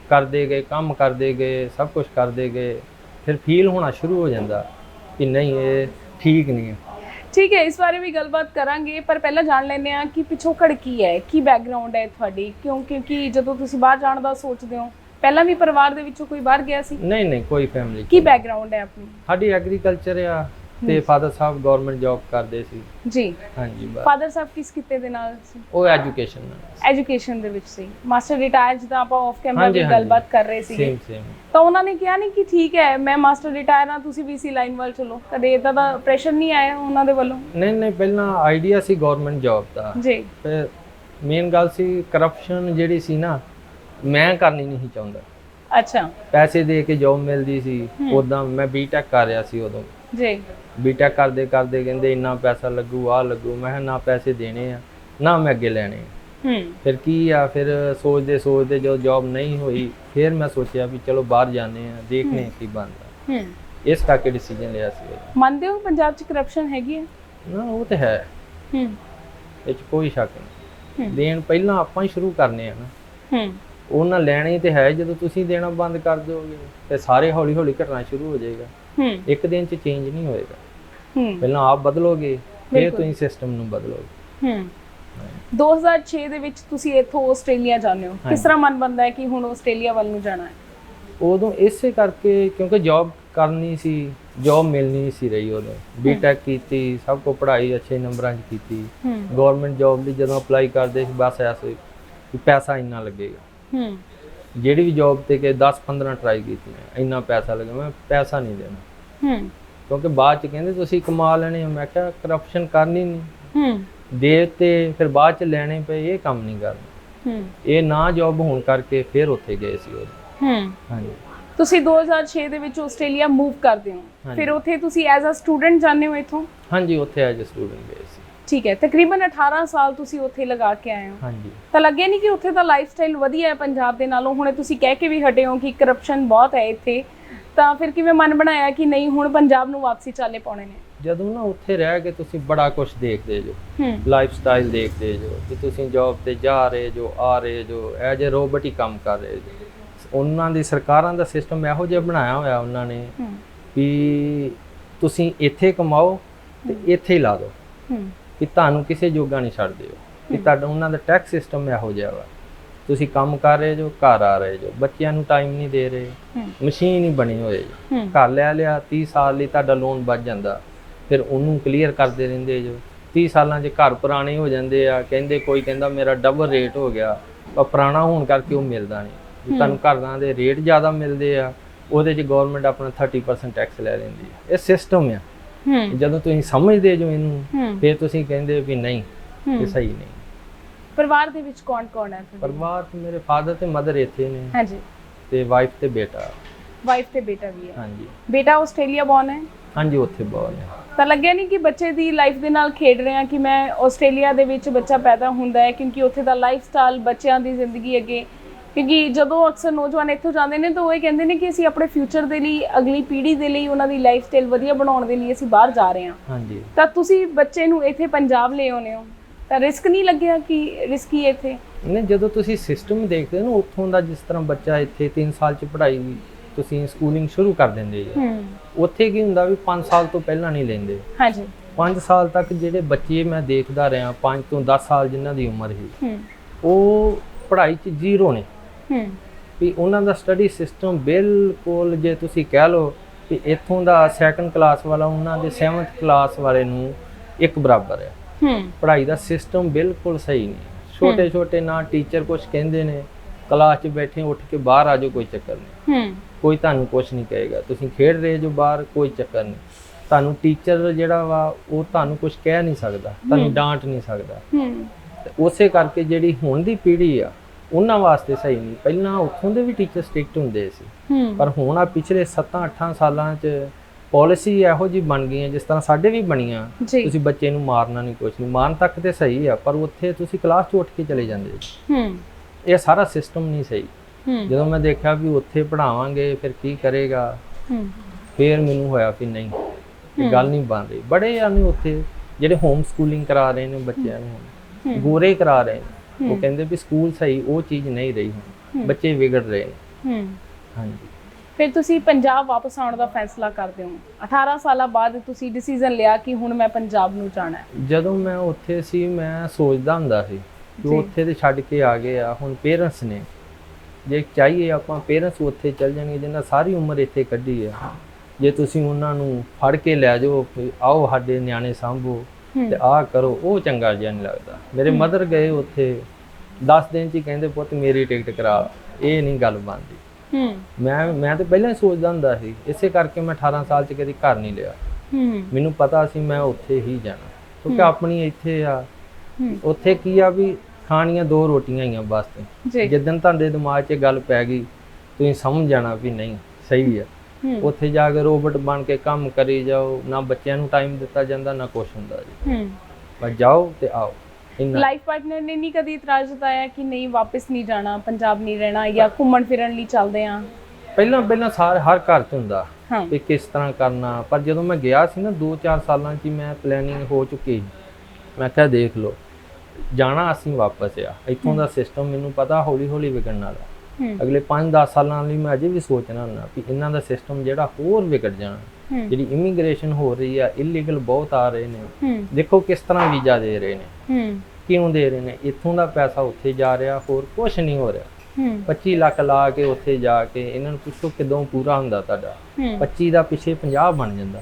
ਕਰਦੇ ਗਏ, ਕੰਮ ਕਰਦੇ ਗਏ, ਸਭ ਕੁਝ ਕਰਦੇ ਗਏ, ਫਿਰ ਫੀਲ ਹੋਣਾ ਸ਼ੁਰੂ ਹੋ ਜਾਂਦਾ ਕਿ ਨਹੀਂ, ਇਹ ਠੀਕ ਨਹੀਂ ਹੈ। ਠੀਕ ਹੈ ਇਸ ਬਾਰੇ ਵੀ ਗੱਲਬਾਤ ਕਰਾਂਗੇ ਪਰ ਪਹਿਲਾਂ ਜਾਣ ਲੈਂਦੇ ਆ ਕਿ ਪਿਛੋਕੜ ਕੀ ਹੈ ਕੀ ਬੈਕਗ੍ਰਾਉਂਡ ਹੈ ਤੁਹਾਡੀ? ਕਿਉਂ ਕਿਉਂਕਿ ਜਦੋਂ ਤੁਸੀਂ ਬਾਹਰ ਜਾਣ ਦਾ ਸੋਚਦੇ ਹੋ ਪਹਿਲਾਂ ਵੀ ਪਰਿਵਾਰ ਦੇ ਵਿੱਚੋਂ ਕੋਈ ਬਾਹਰ ਗਿਆ ਸੀ? ਨਹੀਂ ਨਹੀਂ ਕੋਈ ਫੈਮਿਲੀ ਕੀ ਬੈਕਗ੍ਰਾਉਂਡ ਹੈ ਆਪਣੀ? ਸਾਡੀ ਐਗਰੀਕਲਚਰ ਆ ਤੇ ਫਾਦਰ ਸਾਹਿਬ ਗਵਰਨਮੈਂਟ ਜੌਬ ਕਰਦੇ ਸੀ। ਜੀ। ਹਾਂਜੀ ਬਸ। ਫਾਦਰ ਸਾਹਿਬ ਕਿਸ ਕਿਤੇ ਦੇ ਨਾਲ ਸੀ? ਉਹ ਐਜੂਕੇਸ਼ਨ ਐਜੂਕੇਸ਼ਨ ਦੇ ਵਿੱਚ ਸੀ। ਮਾਸਟਰ ਰਿਟਾਇਰ ਜਿੱਦਾਂ ਆਪਾਂ ਆਫ ਕੈਮਰਾ ਵੀ। ਗੱਲਬਾਤ ਕਰ ਰਹੇ ਸੀਗੇ। ਸੇਮ ਸੇਮ ਤਾਂ ਉਹਨਾਂ ਨੇ ਕਿਹਾ ਨਹੀਂ ਕਿ ਠੀਕ ਹੈ ਮੈਂ ਮਾਸਟਰ ਰਿਟਾਇਰ ਹਾਂ ਤੁਸੀਂ ਵੀ ਇਸੀ ਲਾਈਨ ਵੱਲ ਚਲੋ। ਕਦੇ ਇਦਾਂ ਦਾ ਪ੍ਰੈਸ਼ਰ ਨਹੀਂ ਆਇਆ ਉਹਨਾਂ ਦੇ ਵੱਲੋਂ? ਨਹੀਂ ਨਹੀਂ ਪਹਿਲਾਂ ਆਈਡੀਆ ਸੀ ਗਵਰਨਮੈਂਟ ਜੌਬ ਦਾ। ਜੀ। ਫਿਰ ਮੇਨ ਗੱਲ ਸੀ ਕਰਪਸ਼ਨ ਜਿਹੜੀ ਸੀ ਨਾ ਮੈਂ ਕਰਨੀ ਨਹੀਂ ਸੀ ਚਾਹੁੰਦਾ। ਅੱਛਾ। ਪੈਸੇ ਦੇ ਕੇ ਜੌਬ ਮਿਲਦੀ ਸੀ। ਉਦਾਂ ਮੈਂ ਬੀਟੈਕ ਕਰ ਰਿਹਾ ਸੀ ਉਦੋਂ। ਜੀ। ਬੀਟੈਕ ਕਰਦੇ ਕਰਦੇ ਕਹਿੰਦੇ ਇੰਨਾ ਪੈਸਾ ਲੱਗੂ ਆ ਲੱਗੂ। ਮੈਂ ਕਿਹਾ ਨਾ ਪੈਸੇ ਦੇਣੇ ਆ ਨਾ ਮੈਂ ਅੱਗੇ ਲੈਣੇ ਆ। ਹੂੰ। ਫਿਰ ਕੀ ਆ ਫਿਰ ਸੋਚਦੇ ਸੋਚਦੇ ਜਦੋਂ ਜੌਬ ਨਹੀਂ ਹੋਈ ਫਿਰ ਮੈਂ ਸੋਚਿਆ ਵੀ ਚਲੋ ਬਾਹਰ ਜਾਂਦੇ ਆ ਦੇਖਨੇ ਕੀ ਬਣਦਾ। ਹੂੰ। ਇਸ ਕਰਕੇ ਡਿਸੀਜਨ ਲਿਆ ਸੀ। ਮੰਨਦੇ ਹੋ ਪੰਜਾਬ 'ਚ ਕਰਪਸ਼ਨ ਹੈਗੀ ਹੈ ਨਾ ਉਹ ਤੇ ਹੈ। ਹੂੰ। ਇਹ 'ਚ ਕੋਈ ਸ਼ੱਕ ਨਹੀਂ। ਦੇਣ ਪਹਿਲਾਂ ਆਪਾਂ ਹੀ ਸ਼ੁਰੂ ਕਰਨੇ ਆ ਨਾ। ਹੂੰ। ਉਹਨਾਂ ਲੈਣੀ ਤੇ ਹੈ ਜਦੋਂ ਤੁਸੀਂ ਦੇਣਾ ਬੰਦ ਕਰ ਦਿਓਗੇ ਤੇ ਸਾਰੇ ਹੌਲੀ ਹੌਲੀ ਘਟਣਾ ਸ਼ੁਰੂ ਹੋ ਜਾਏਗਾ। ਹੂੰ। ਇੱਕ ਦਿਨ 'ਚ ਚੇਂਜ ਨਹੀਂ ਹੋਏਗਾ। ਪਹਿਲਾਂ ਆਪ ਬਦਲੋਗੇ ਫਿਰ। ਤੁਸੀਂ ਸਿਸਟਮ ਨੂੰ ਬਦਲੋਗੇ। ਹੂੰ। 2006 ਦੇ ਵਿੱਚ ਤੁਸੀਂ ਇੱਥੋਂ ਆਸਟ੍ਰੇਲੀਆ ਜਾਂਦੇ ਹੋ। ਕਿਸ। ਤਰ੍ਹਾਂ ਮਨ ਬੰਦਾ ਹੈ ਕਿ ਹੁਣ ਆਸਟ੍ਰੇਲੀਆ ਵੱਲ ਨੂੰ ਜਾਣਾ ਹੈ? ਉਦੋਂ ਇਸੇ ਕਰਕੇ ਕਿਉਂਕਿ ਜੌਬ ਕਰਨੀ ਸੀ ਜੌਬ ਮਿਲਣੀ ਸੀ ਰਹੀ ਉਦੋਂ। ਬੀਟੈਕ ਕੀਤੀ ਸਭ ਕੋ ਪੜ੍ਹਾਈ ਅੱਛੇ ਨੰਬਰਾਂ 'ਚ ਕੀਤੀ। ਗਵਰਨਮੈਂਟ ਜੌਬ ਲਈ ਜਦੋਂ ਅਪਲਾਈ ਕਰਦੇ ਸੀ ਬਸ ਐਸੇ ਕਿ ਪੈਸਾ ਇੰਨਾ ਲੱਗੇਗਾ। ਹੂੰ। ਜਿਹੜੀ ਵੀ ਜੌਬ ਤੇ ਕਿ 10 15 ਟਰਾਈ ਕੀਤੀਆਂ ਇੰਨਾ ਪੈਸਾ ਲੱਗਾ ਮੈਂ ਪੈਸਾ ਨਹੀਂ ਦੇਣਾ। ਹੂੰ। ਕਿਉਂਕਿ ਬਾਅਦ ਚ ਕਹਿੰਦੇ ਤੁਸੀਂ ਕਮਾ ਲੈਣੇ। ਮੈਂ ਕਿਹਾ ਕਰਪਸ਼ਨ ਕਰਨੀ ਨਹੀਂ ਹੂੰ। ਦੇ ਤੇ ਫਿਰ ਬਾਅਦ ਚ ਲੈਣੇ ਪਏ ਇਹ ਕੰਮ ਨਹੀਂ ਕਰਨਾ। ਹੂੰ। ਇਹ ਨਾ ਜੌਬ ਹੋਣ ਕਰਕੇ ਫਿਰ ਉੱਥੇ ਗਏ ਸੀ ਉਹ। ਹੂੰ। ਹਾਂਜੀ। ਤੁਸੀਂ 2006 ਦੇ ਵਿੱਚ ਆਸਟ੍ਰੇਲੀਆ ਮੂਵ ਕਰਦੇ ਹੋ। ਹਾਂਜੀ। ਫਿਰ ਉੱਥੇ ਤੁਸੀਂ ਐਜ਼ ਅ ਸਟੂਡੈਂਟ ਜਾਂਦੇ ਹੋ ਇੱਥੋਂ? ਹਾਂਜੀ ਉੱਥੇ ਐਜ ਸਟੂਡੈਂਟ ਗਏ ਸੀ। ਠੀਕ ਹੈ। ਤਕਰੀਬਨ 18 ਸਾਲ ਤੁਸੀਂ ਉੱਥੇ ਲਗਾ ਕੇ ਆਏ ਹੋ। ਹਾਂਜੀ। ਤਾਂ ਲੱਗੇ ਨਹੀਂ ਕਿ ਉੱਥੇ ਦਾ ਲਾਈਫ ਸਟਾਈਲ ਵਧੀਆ ਹੈ ਪੰਜਾਬ ਦੇ ਨਾਲੋਂ। ਹੁਣੇ ਤੁਸੀਂ ਕਹਿ ਕੇ ਵੀ ਹਟੇ ਹੋ ਕਿ ਕਰਪਸ਼ਨ ਬਹੁਤ ਹੈ ਇੱਥੇ। ਤਾਂ ਫਿਰ ਕਿਵੇਂ ਮਨ ਬਣਾਇਆ ਕਿ ਨਹੀਂ ਹੁਣ ਪੰਜਾਬ ਨੂੰ ਵਾਪਸੀ ਚਾਲੇ ਪਾਉਣੇ ਨੇ? ਜਦੋਂ ਨਾ ਉੱਥੇ ਰਹਿ ਕੇ ਤੁਸੀਂ ਬੜਾ ਕੁਝ ਦੇਖਦੇ ਜੋ ਹੂੰ। ਲਾਈਫ ਸਟਾਈਲ ਦੇਖਦੇ ਜੋ ਕਿ ਤੁਸੀਂ ਜੌਬ ਤੇ ਜਾ ਰਹੇ ਜੋ ਆ ਰਹੇ ਜੋ ਐਜ ਅ ਰੋਬੋਟ ਹੀ ਕੰਮ ਕਰ ਰਹੇ ਜੋ। ਉਹਨਾਂ ਦੀ ਸਰਕਾਰਾਂ ਦਾ ਸਿਸਟਮ ਇਹੋ ਜਿਹਾ ਬਣਾਇਆ ਹੋਇਆ ਉਹਨਾਂ ਨੇ ਹੂੰ। ਵੀ ਤੁਸੀਂ ਇੱਥੇ ਕਮਾਓ ਤੇ ਇੱਥੇ ਹੀ ਲਾ ਦਿਓ। ਹੂੰ। ਕਿ ਤੁਹਾਨੂੰ ਕਿਸੇ ਜੋਗਾ ਨਹੀਂ ਛੱਡ ਦਿਓ ਕਿ ਤੁਹਾਡਾ ਉਹਨਾਂ ਦਾ ਟੈਕਸ ਸਿਸਟਮ ਇਹੋ ਜਿਹਾ ਵਾ। ਤੁਸੀਂ ਕੰਮ ਕਰ ਰਹੇ ਜੋ ਘਰ ਆ ਰਹੇ ਜੋ। ਬੱਚਿਆਂ ਨੂੰ ਟਾਈਮ ਨਹੀਂ ਦੇ ਰਹੇ। ਮਸ਼ੀਨ ਹੀ ਬਣੀ ਹੋਏ ਜੋ ਹੂੰ। ਘਰ ਲੈ ਲਿਆ 30 ਸਾਲ ਲਈ ਤੁਹਾਡਾ ਲੋਨ ਵੱਧ ਜਾਂਦਾ। ਫਿਰ ਉਹਨੂੰ ਕਲੀਅਰ ਕਰਦੇ ਰਹਿੰਦੇ ਜੋ। 30 ਸਾਲਾਂ 'ਚ ਘਰ ਪੁਰਾਣੇ ਹੋ ਜਾਂਦੇ ਆ। ਕਹਿੰਦੇ ਕੋਈ ਕਹਿੰਦਾ ਮੇਰਾ ਡਬਲ ਰੇਟ ਹੋ ਗਿਆ। ਪਰ ਪੁਰਾਣਾ ਹੋਣ ਕਰਕੇ ਉਹ ਮਿਲਦਾ ਨਹੀਂ। ਤੁਹਾਨੂੰ ਘਰਾਂ ਦੇ ਰੇਟ ਜ਼ਿਆਦਾ ਮਿਲਦੇ ਆ ਉਹਦੇ 'ਚ ਗਵਰਨਮੈਂਟ ਆਪਣਾ 30% ਟੈਕਸ ਲੈ ਲੈਂਦੀ ਹੈ। ਇਹ ਸਿਸਟਮ ਆ। ਜਦੋਂ ਤੁਸੀਂ ਸਮਝਦੇ ਜੋ ਇਹਨੂੰ ਫਿਰ ਤੁਸੀਂ ਕਹਿੰਦੇ ਵੀ ਨਹੀਂ ਇਹ ਸਹੀ ਨਹੀਂ। ਪਰਿਵਾਰ ਦੇ ਵਿੱਚ ਕੌਣ ਕੌਣ ਹੈ ਤੁਹਾਡੇ? ਪਰਿਵਾਰ 'ਚ ਮੇਰੇ ਫਾਦਰ ਤੇ ਮਦਰ ਇੱਥੇ ਨੇ ਹਾਂਜੀ। ਤੇ ਵਾਈਫ ਤੇ ਬੇਟਾ। ਵਾਈਫ ਤੇ ਬੇਟਾ ਵੀ ਹੈ। ਹਾਂਜੀ। ਬੇਟਾ ਆਸਟ੍ਰੇਲੀਆ ਬੌਰਨ ਹੈ? ਹਾਂਜੀ ਉੱਥੇ ਬਹੁਤ ਨੇ ਤਾਂ ਲੱਗਿਆ ਨਹੀਂ ਕਿ ਬੱਚੇ ਦੀ ਲਾਈਫ ਦੇ ਨਾਲ ਖੇਡ ਰਹੇ ਆ ਕਿ ਮੈਂ ਆਸਟ੍ਰੇਲੀਆ ਦੇ ਵਿੱਚ ਬੱਚਾ ਪੈਦਾ ਹੁੰਦਾ ਹੈ ਕਿਉਂਕਿ ਉੱਥੇ ਦਾ ਲਾਈਫ ਸਟਾਈਲ ਬੱਚਿਆਂ ਦੀ ਜ਼ਿੰਦਗੀ ਅੱਗੇ ਕਿਉਂਕਿ ਜਦੋਂ ਅਕਸਰ ਨੌਜਵਾਨ ਇੱਥੋਂ ਜਾਂਦੇ ਨੇ ਤਾਂ ਉਹ ਇਹ ਕਹਿੰਦੇ ਨੇ ਕਿ ਅਸੀਂ ਆਪਣੇ ਫਿਊਚਰ ਦੇ ਲਈ ਅਗਲੀ ਪੀੜ੍ਹੀ ਦੇ ਲਈ ਉਹਨਾਂ ਦੀ ਲਾਈਫ ਸਟਾਈਲ ਵਧੀਆ ਬਣਾਉਣ ਦੇ ਲਈ ਅਸੀਂ ਬਾਹਰ ਜਾ ਰਹੇ ਹਾਂ। ਹਾਂਜੀ। ਤਾਂ ਤੁਸੀਂ ਬੱਚੇ ਨੂੰ ਇੱਥੇ ਪੰਜਾਬ ਲੈ ਆਉਨੇ ਹੋ? ਤਾਂ ਰਿਸਕ ਨਹੀਂ ਲੱਗਿਆ ਕਿ ਰਿਸਕੀ ਇੱਥੇ? ਨਹੀਂ ਜਦੋਂ ਤੁਸੀਂ ਸਿਸਟਮ ਦੇਖਦੇ ਹੋ ਨਾ ਉੱਥੋਂ ਦਾ ਜਿਸ ਤਰ੍ਹਾਂ ਬੱਚਾ ਇੱਥੇ 3 ਸਾਲ ਚ ਪੜ੍ਹਾਈ ਤੁਸੀਂ ਸਕੂਲਿੰਗ ਸ਼ੁਰੂ ਕਰ ਦਿੰਦੇ ਜੀ। ਹੂੰ। ਉੱਥੇ ਕੀ ਹੁੰਦਾ ਵੀ 5 ਸਾਲ ਤੋਂ ਪਹਿਲਾਂ ਨਹੀਂ ਲੈਂਦੇ। ਹਾਂਜੀ। 5 ਸਾਲ ਤੱਕ ਜਿਹੜੇ ਬੱਚੇ ਮੈਂ ਦੇਖਦਾ ਰਿਹਾ 5 ਤੋਂ 10 ਸਾਲ ਜਿਨ੍ਹਾਂ ਦੀ ਉਮਰ ਸੀ ਹੂੰ। ਉਹ ਪੜ੍ਹਾਈ ਚ ਜ਼ੀਰੋ ਨੇ। ਵੀ ਉਹਨਾਂ ਦਾ ਸਟੱਡੀ ਸਿਸਟਮ ਬਿਲਕੁਲ ਜੇ ਤੁਸੀਂ ਕਹਿ ਲਓ ਕਿ ਇੱਥੋਂ ਦਾ ਸੈਕੰਡ ਕਲਾਸ ਵਾਲਾ ਉਹਨਾਂ ਦੇ 7th ਕਲਾਸ ਵਾਲੇ ਨੂੰ ਇੱਕ ਬਰਾਬਰ ਹੈ। ਹੂੰ। ਪੜ੍ਹਾਈ ਦਾ ਸਿਸਟਮ ਬਿਲਕੁਲ ਸਹੀ ਨਹੀਂ। ਛੋਟੇ ਛੋਟੇ ਨਾ ਟੀਚਰ ਕੁਝ ਕਹਿੰਦੇ ਨੇ ਕਲਾਸ 'ਚ ਬੈਠੇ ਉੱਠ ਕੇ ਬਾਹਰ ਆ ਜਾਓ ਕੋਈ ਚੱਕਰ ਨਹੀਂ। ਹੂੰ। ਕੋਈ ਤੁਹਾਨੂੰ ਕੁਝ ਨਹੀਂ ਕਹੇਗਾ। ਤੁਸੀਂ ਖੇਡ ਰਹੇ ਜੋ ਬਾਹਰ ਕੋਈ ਚੱਕਰ ਨਹੀਂ। ਤੁਹਾਨੂੰ ਟੀਚਰ ਜਿਹੜਾ ਵਾ ਉਹ ਤੁਹਾਨੂੰ ਕੁਝ ਕਹਿ ਨਹੀਂ ਸਕਦਾ। ਤੁਹਾਨੂੰ ਡਾਂਟ ਨਹੀਂ ਸਕਦਾ। ਹੂੰ। ਉਸੇ ਕਰਕੇ ਜਿਹੜੀ ਹੁਣ ਦੀ ਪੀੜ੍ਹੀ ਆ ਉਹਨਾਂ ਵਾਸਤੇ ਸਹੀ ਨਹੀਂ। ਪਹਿਲਾਂ ਉੱਥੋਂ ਦੇ ਵੀ ਟੀਚਰ ਸਟ੍ਰਿਕਟ ਹੁੰਦੇ ਸੀ। ਪਰ ਹੁਣ ਆ ਪਿਛਲੇ 7-8 ਸਾਲਾਂ 'ਚ ਪਾਲਿਸੀ ਇਹੋ ਜੀ ਬਣ ਗਈਆਂ ਜਿਸ ਤਰ੍ਹਾਂ ਸਾਡੇ ਵੀ ਬਣੀਆਂ। ਤੁਸੀਂ ਬੱਚੇ ਨੂੰ ਮਾਰਨਾ ਨਹੀਂ ਕੁਛ ਨਹੀਂ। ਮਾਰਨ ਤੱਕ ਤੇ ਸਹੀ ਆ ਪਰ ਉੱਥੇ ਤੁਸੀਂ ਕਲਾਸ 'ਚ ਉੱਠ ਕੇ ਚਲੇ ਜਾਂਦੇ। ਹੂੰ। ਇਹ ਸਾਰਾ ਸਿਸਟਮ ਨਹੀਂ ਸਹੀ। ਹੂੰ। ਜਦੋਂ ਮੈਂ ਦੇਖਿਆ ਵੀ ਉੱਥੇ ਪੜਾਵਾਂਗੇ ਫਿਰ ਕੀ ਕਰੇਗਾ? ਹੂੰ। ਫਿਰ ਮੈਨੂੰ ਹੋਇਆ ਵੀ ਨਹੀਂ ਇਹ ਗੱਲ ਨਹੀਂ ਬਣ ਰਹੀ। ਬੜੇ ਆ ਨੇ ਉੱਥੇ ਜਿਹੜੇ ਹੋਮ ਸਕੂਲਿੰਗ ਕਰਾ ਰਹੇ ਨੇ ਬੱਚਿਆਂ ਨੂੰ। ਗੋਰੇ ਕਰਾ ਰਹੇ ਨੇ। ਉਹ ਕਹਿੰਦੇ ਵੀ ਸਕੂਲ ਸਹੀ ਉਹ ਚੀਜ਼ ਨਹੀਂ ਰਹੀ ਹੁਣ। ਬੱਚੇ ਵਿਗੜ ਰਹੇ ਨੇ। ਹੂੰ। ਹਾਂਜੀ। ਫਿਰ ਤੁਸੀਂ ਪੰਜਾਬ ਵਾਪਸ ਆਉਣ ਦਾ ਫੈਸਲਾ ਕਰਦੇ ਹੋ। 18 ਸਾਲਾਂ ਬਾਅਦ ਤੁਸੀਂ ਡਿਸੀਜਨ ਲਿਆ ਕਿ ਹੁਣ ਮੈਂ ਪੰਜਾਬ ਨੂੰ ਜਾਣਾ ਹੈ। ਜਦੋਂ ਮੈਂ ਉੱਥੇ ਸੀ ਮੈਂ ਸੋਚਦਾ ਹੁੰਦਾ ਸੀ ਕਿ। ਉੱਥੇ ਤੇ ਛੱਡ ਕੇ ਆ ਗਏ ਆ ਹੁਣ ਪੇਰੈਂਟਸ ਨੇ। ਜੇ ਚਾਹੀਏ ਆਪਾਂ ਪੇਰੈਂਟਸ ਉੱਥੇ ਚੱਲ ਜਾਣਗੇ ਜਿਨ੍ਹਾਂ ਸਾਰੀ ਉਮਰ ਇੱਥੇ ਕੱਢੀ ਆ। ਜੇ ਤੁਸੀਂ ਉਹਨਾਂ ਨੂੰ ਫੜ ਕੇ ਲੈ ਜਾਓ ਆਓ ਸਾਡੇ ਨਿਆਣੇ ਸਾਂਭੋ ਤੇ ਆਹ ਕਰੋ ਉਹ ਚੰਗਾ ਜਿਹਾ ਨਹੀਂ ਲੱਗਦਾ। ਮੇਰੇ ਮਦਰ ਗਏ ਉੱਥੇ 10 ਦਿਨ ਚ ਕਹਿੰਦੇ ਪੁੱਤ ਮੇਰੀ ਟਿਕਟ ਕਰਾ ਇਹ ਨਹੀਂ ਗੱਲ ਬਣਦੀ। ਹੂੰ। ਮੈਂ ਮੈਂ ਤਾਂ ਪਹਿਲਾਂ ਹੀ ਸੋਚਦਾ ਹੁੰਦਾ ਸੀ ਇਸੇ ਕਰਕੇ ਮੈਂ 18 ਸਾਲ ਚ ਕਦੀ ਘਰ ਨਹੀਂ ਲਿਆ। ਹੂੰ। ਮੈਨੂੰ ਪਤਾ ਸੀ ਮੈਂ ਉੱਥੇ ਹੀ ਜਾਣਾ। ਕਿਉਂਕਿ ਆਪਣੀ ਇੱਥੇ ਆ। ਉੱਥੇ ਕੀ ਆ ਵੀ ਖਾਣੀਆਂ ਦੋ ਰੋਟੀਆਂ ਹੀ ਆ ਬਸ ਤੇ। ਜੀ। ਜਿੱਦਣ ਤੁਹਾਡੇ ਦਿਮਾਗ 'ਚ ਗੱਲ ਪੈ ਗਈ ਤੁਸੀਂ ਸਮਝ ਜਾਣਾ ਵੀ ਨਹੀਂ ਸਹੀ ਆ। ਉੱਥੇ ਜਾ ਕੇ ਰੋਬੋਟ ਬਣ ਕੇ ਕੰਮ ਕਰੀ ਜਾਓ ਨਾ ਬੱਚਿਆਂ ਨੂੰ ਟਾਈਮ ਦਿੱਤਾ ਜਾਂਦਾ ਨਾ ਕੁਛ ਹੁੰਦਾ ਜੀ। ਹੂੰ। ਬਸ ਜਾਓ ਤੇ ਆਓ। ਲਾਈਫ ਪਾਰਟਨਰ ਨੇ ਨਹੀਂ ਕਦੀ ਇਤਰਾਜ਼ ਜਤਾਇਆ ਕਿ ਨਹੀਂ ਵਾਪਸ ਨਹੀਂ ਜਾਣਾ ਪੰਜਾਬ ਨਹੀਂ ਰਹਿਣਾ ਜਾਂ ਘੁੰਮਣ ਫਿਰਨ ਲਈ ਚੱਲਦੇ ਆ? ਪਹਿਲਾਂ ਪਹਿਲਾਂ ਸਾਰੇ ਹਰ ਘਰ 'ਚ ਹੁੰਦਾ ਵੀ ਕਿਸ ਤਰ੍ਹਾਂ ਕਰਨਾ। ਪਰ ਜਦੋਂ ਮੈਂ ਗਿਆ ਸੀ ਨਾ 2-4 ਸਾਲਾਂ 'ਚ ਮੈਂ ਪਲੈਨਿੰਗ ਹੋ ਚੁੱਕੀ। ਮੈਂ ਕਿਹਾ ਦੇਖ ਲਓ ਜਾਣਾ ਅਸੀਂ ਵਾਪਸ ਆ। ਇੱਥੋਂ ਦਾ ਸਿਸਟਮ ਮੈਨੂੰ ਪਤਾ ਹੌਲੀ ਹੌਲੀ ਵਿਗੜਨ ਵਾਲਾ। ਅਗਲੇ 5-10 ਸਾਲਾਂ ਲਈ ਮੈਂ ਅਜੇ ਵੀ ਸੋਚਣਾ ਹੁੰਦਾ ਵੀ ਇਹਨਾਂ ਦਾ ਸਿਸਟਮ ਜਿਹੜਾ ਹੋਰ ਵਿਗੜ ਜਾਣਾ। ਜਿਹੜੀ ਇਮੀਗ੍ਰੇਸ਼ਨ ਹੋ ਰਹੀ ਆ ਇਲੀਗਲ ਬਹੁਤ ਆ ਰਹੇ ਨੇ। ਦੇਖੋ ਕਿਸ ਤਰ੍ਹਾਂ ਵੀਜ਼ਾ ਦੇ ਰਹੇ ਨੇ। ਕਿਉਂ ਦੇ ਰਹੇ ਨੇ? ਇੱਥੋਂ ਦਾ ਪੈਸਾ ਉੱਥੇ ਜਾ ਰਿਹਾ ਹੋਰ ਕੁਝ ਨਹੀਂ ਹੋ ਰਿਹਾ। ਹੂੰ। 25 ਲੱਖ ਲਾ ਕੇ ਉੱਥੇ ਜਾ ਕੇ ਇਹਨਾਂ ਨੂੰ ਪੁੱਛੋ ਕਿਦੋਂ ਪੂਰਾ ਹੁੰਦਾ ਤੁਹਾਡਾ। ਹੂੰ। 25 ਦਾ ਪਿੱਛੇ 50 ਬਣ ਜਾਂਦਾ।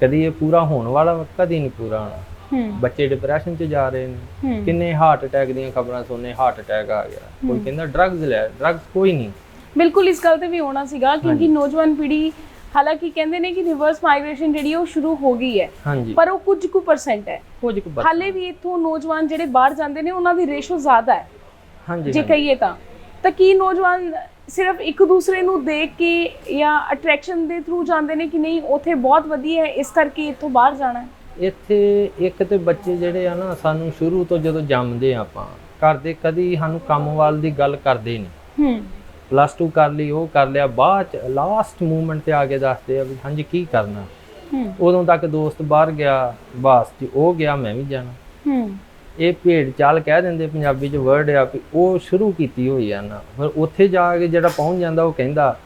ਕਦੀ ਇਹ ਪੂਰਾ ਹੋਣ ਵਾਲਾ ਕਦੀ ਨਹੀਂ ਪੂਰਾ ਹੋਣਾ। ਬੱਚੇ ਡਿਪਰੈਸ਼ਨ 'ਚ ਜਾ ਰਹੇ ਨੇ। ਕਿੰਨੇ ਹਾਰਟ ਅਟੈਕ ਦੀਆਂ ਖਬਰਾਂ ਸੁਣਨੇ ਹਾਰਟ ਅਟੈਕ ਆ ਗਿਆ। ਕੋਈ ਕਹਿੰਦਾ ਡਰੱਗਸ ਲੈ ਡਰੱਗਸ ਕੋਈ ਨਹੀਂ। ਬਿਲਕੁਲ ਇਸ ਗੱਲ ਤੇ ਵੀ ਹੋਣਾ ਸੀਗਾ ਕਿਉਂਕਿ ਨੌਜਵਾਨ ਪੀੜ੍ਹੀ ਹਾਲਾਂਕਿ ਕਹਿੰਦੇ ਨੇ ਕਿ ਰਿਵਰਸ ਮਾਈਗ੍ਰੇਸ਼ਨ ਜਿਹੜੀ ਉਹ ਸ਼ੁਰੂ ਹੋ ਗਈ ਹੈ। ਹਾਂਜੀ। ਪਰ ਉਹ ਕੁਝ ਕੁ ਪਰਸੈਂਟ ਹੈ। ਕੁਝ ਕੁ ਹਾਲੇ ਵੀ ਇੱਥੋਂ ਨੌਜਵਾਨ ਜਿਹੜੇ ਬਾਹਰ ਜਾਂਦੇ ਨੇ ਉਹਨਾਂ ਦੀ ਰੇਸ਼ੋ ਜ਼ਿਆਦਾ ਹੈ। ਹਾਂਜੀ ਜੇ। ਕਹੀਏ ਤਾਂ। ਤਾਂ ਕੀ ਨੌਜਵਾਨ ਸਿਰਫ ਇੱਕ ਦੂਸਰੇ ਨੂੰ ਦੇਖ ਕੇ ਜਾਂ ਅਟਰੈਕਸ਼ਨ ਦੇ ਥਰੂ ਜਾਂਦੇ ਨੇ ਕਿ ਨਹੀਂ ਉੱਥੇ ਬਹੁਤ ਵਧੀਆ ਹੈ ਇਸ ਕਰਕੇ ਇੱਥੋਂ ਬਾਹਰ ਜਾਣਾ ਹੈ? ਇੱਥੇ ਇੱਕ ਤੇ ਬੱਚੇ ਜਿਹੜੇ ਆ ਨਾ ਸਾਨੂੰ ਸ਼ੁਰੂ ਤੋਂ ਜਦੋਂ ਜੰਮਦੇ ਆਪਾਂ ਕਰਦੇ ਕਦੀ ਸਾਨੂੰ ਕੰਮ ਵੱਲ ਦੀ ਗੱਲ ਕਰਦੇ ਨਹੀਂ। ਹੂੰ। ਪਲੱਸ 2 ਕਰ ਲਈ ਉਹ ਕਰ ਲਿਆ। ਬਾਅਦ ਚ ਲਾਸਟ ਮੂਮੈਂਟ ਤੇ ਆ ਕੇ ਦੱਸਦੇ ਆ ਵੀ ਹਾਂਜੀ ਕੀ ਕਰਨਾ? ਹੂੰ। ਉਦੋਂ ਤੱਕ ਦੋਸਤ ਬਾਹਰ ਗਿਆ ਬਸ ਜੀ ਉਹ ਗਿਆ ਮੈਂ ਵੀ ਜਾਣਾ। ਹੂੰ। ਇਹ ਭੇਡ ਚਾਲ ਕਹਿ ਦਿੰਦੇ ਪੰਜਾਬੀ ਚ ਵਰਡ ਆ ਵੀ ਉਹ ਸ਼ੁਰੂ ਕੀਤੀ ਹੋਈ ਆ ਨਾ। ਫਿਰ ਉੱਥੇ ਜਾ ਕੇ ਜਿਹੜਾ ਪਹੁੰਚ ਜਾਂਦਾ ਉਹ ਕਹਿੰਦਾ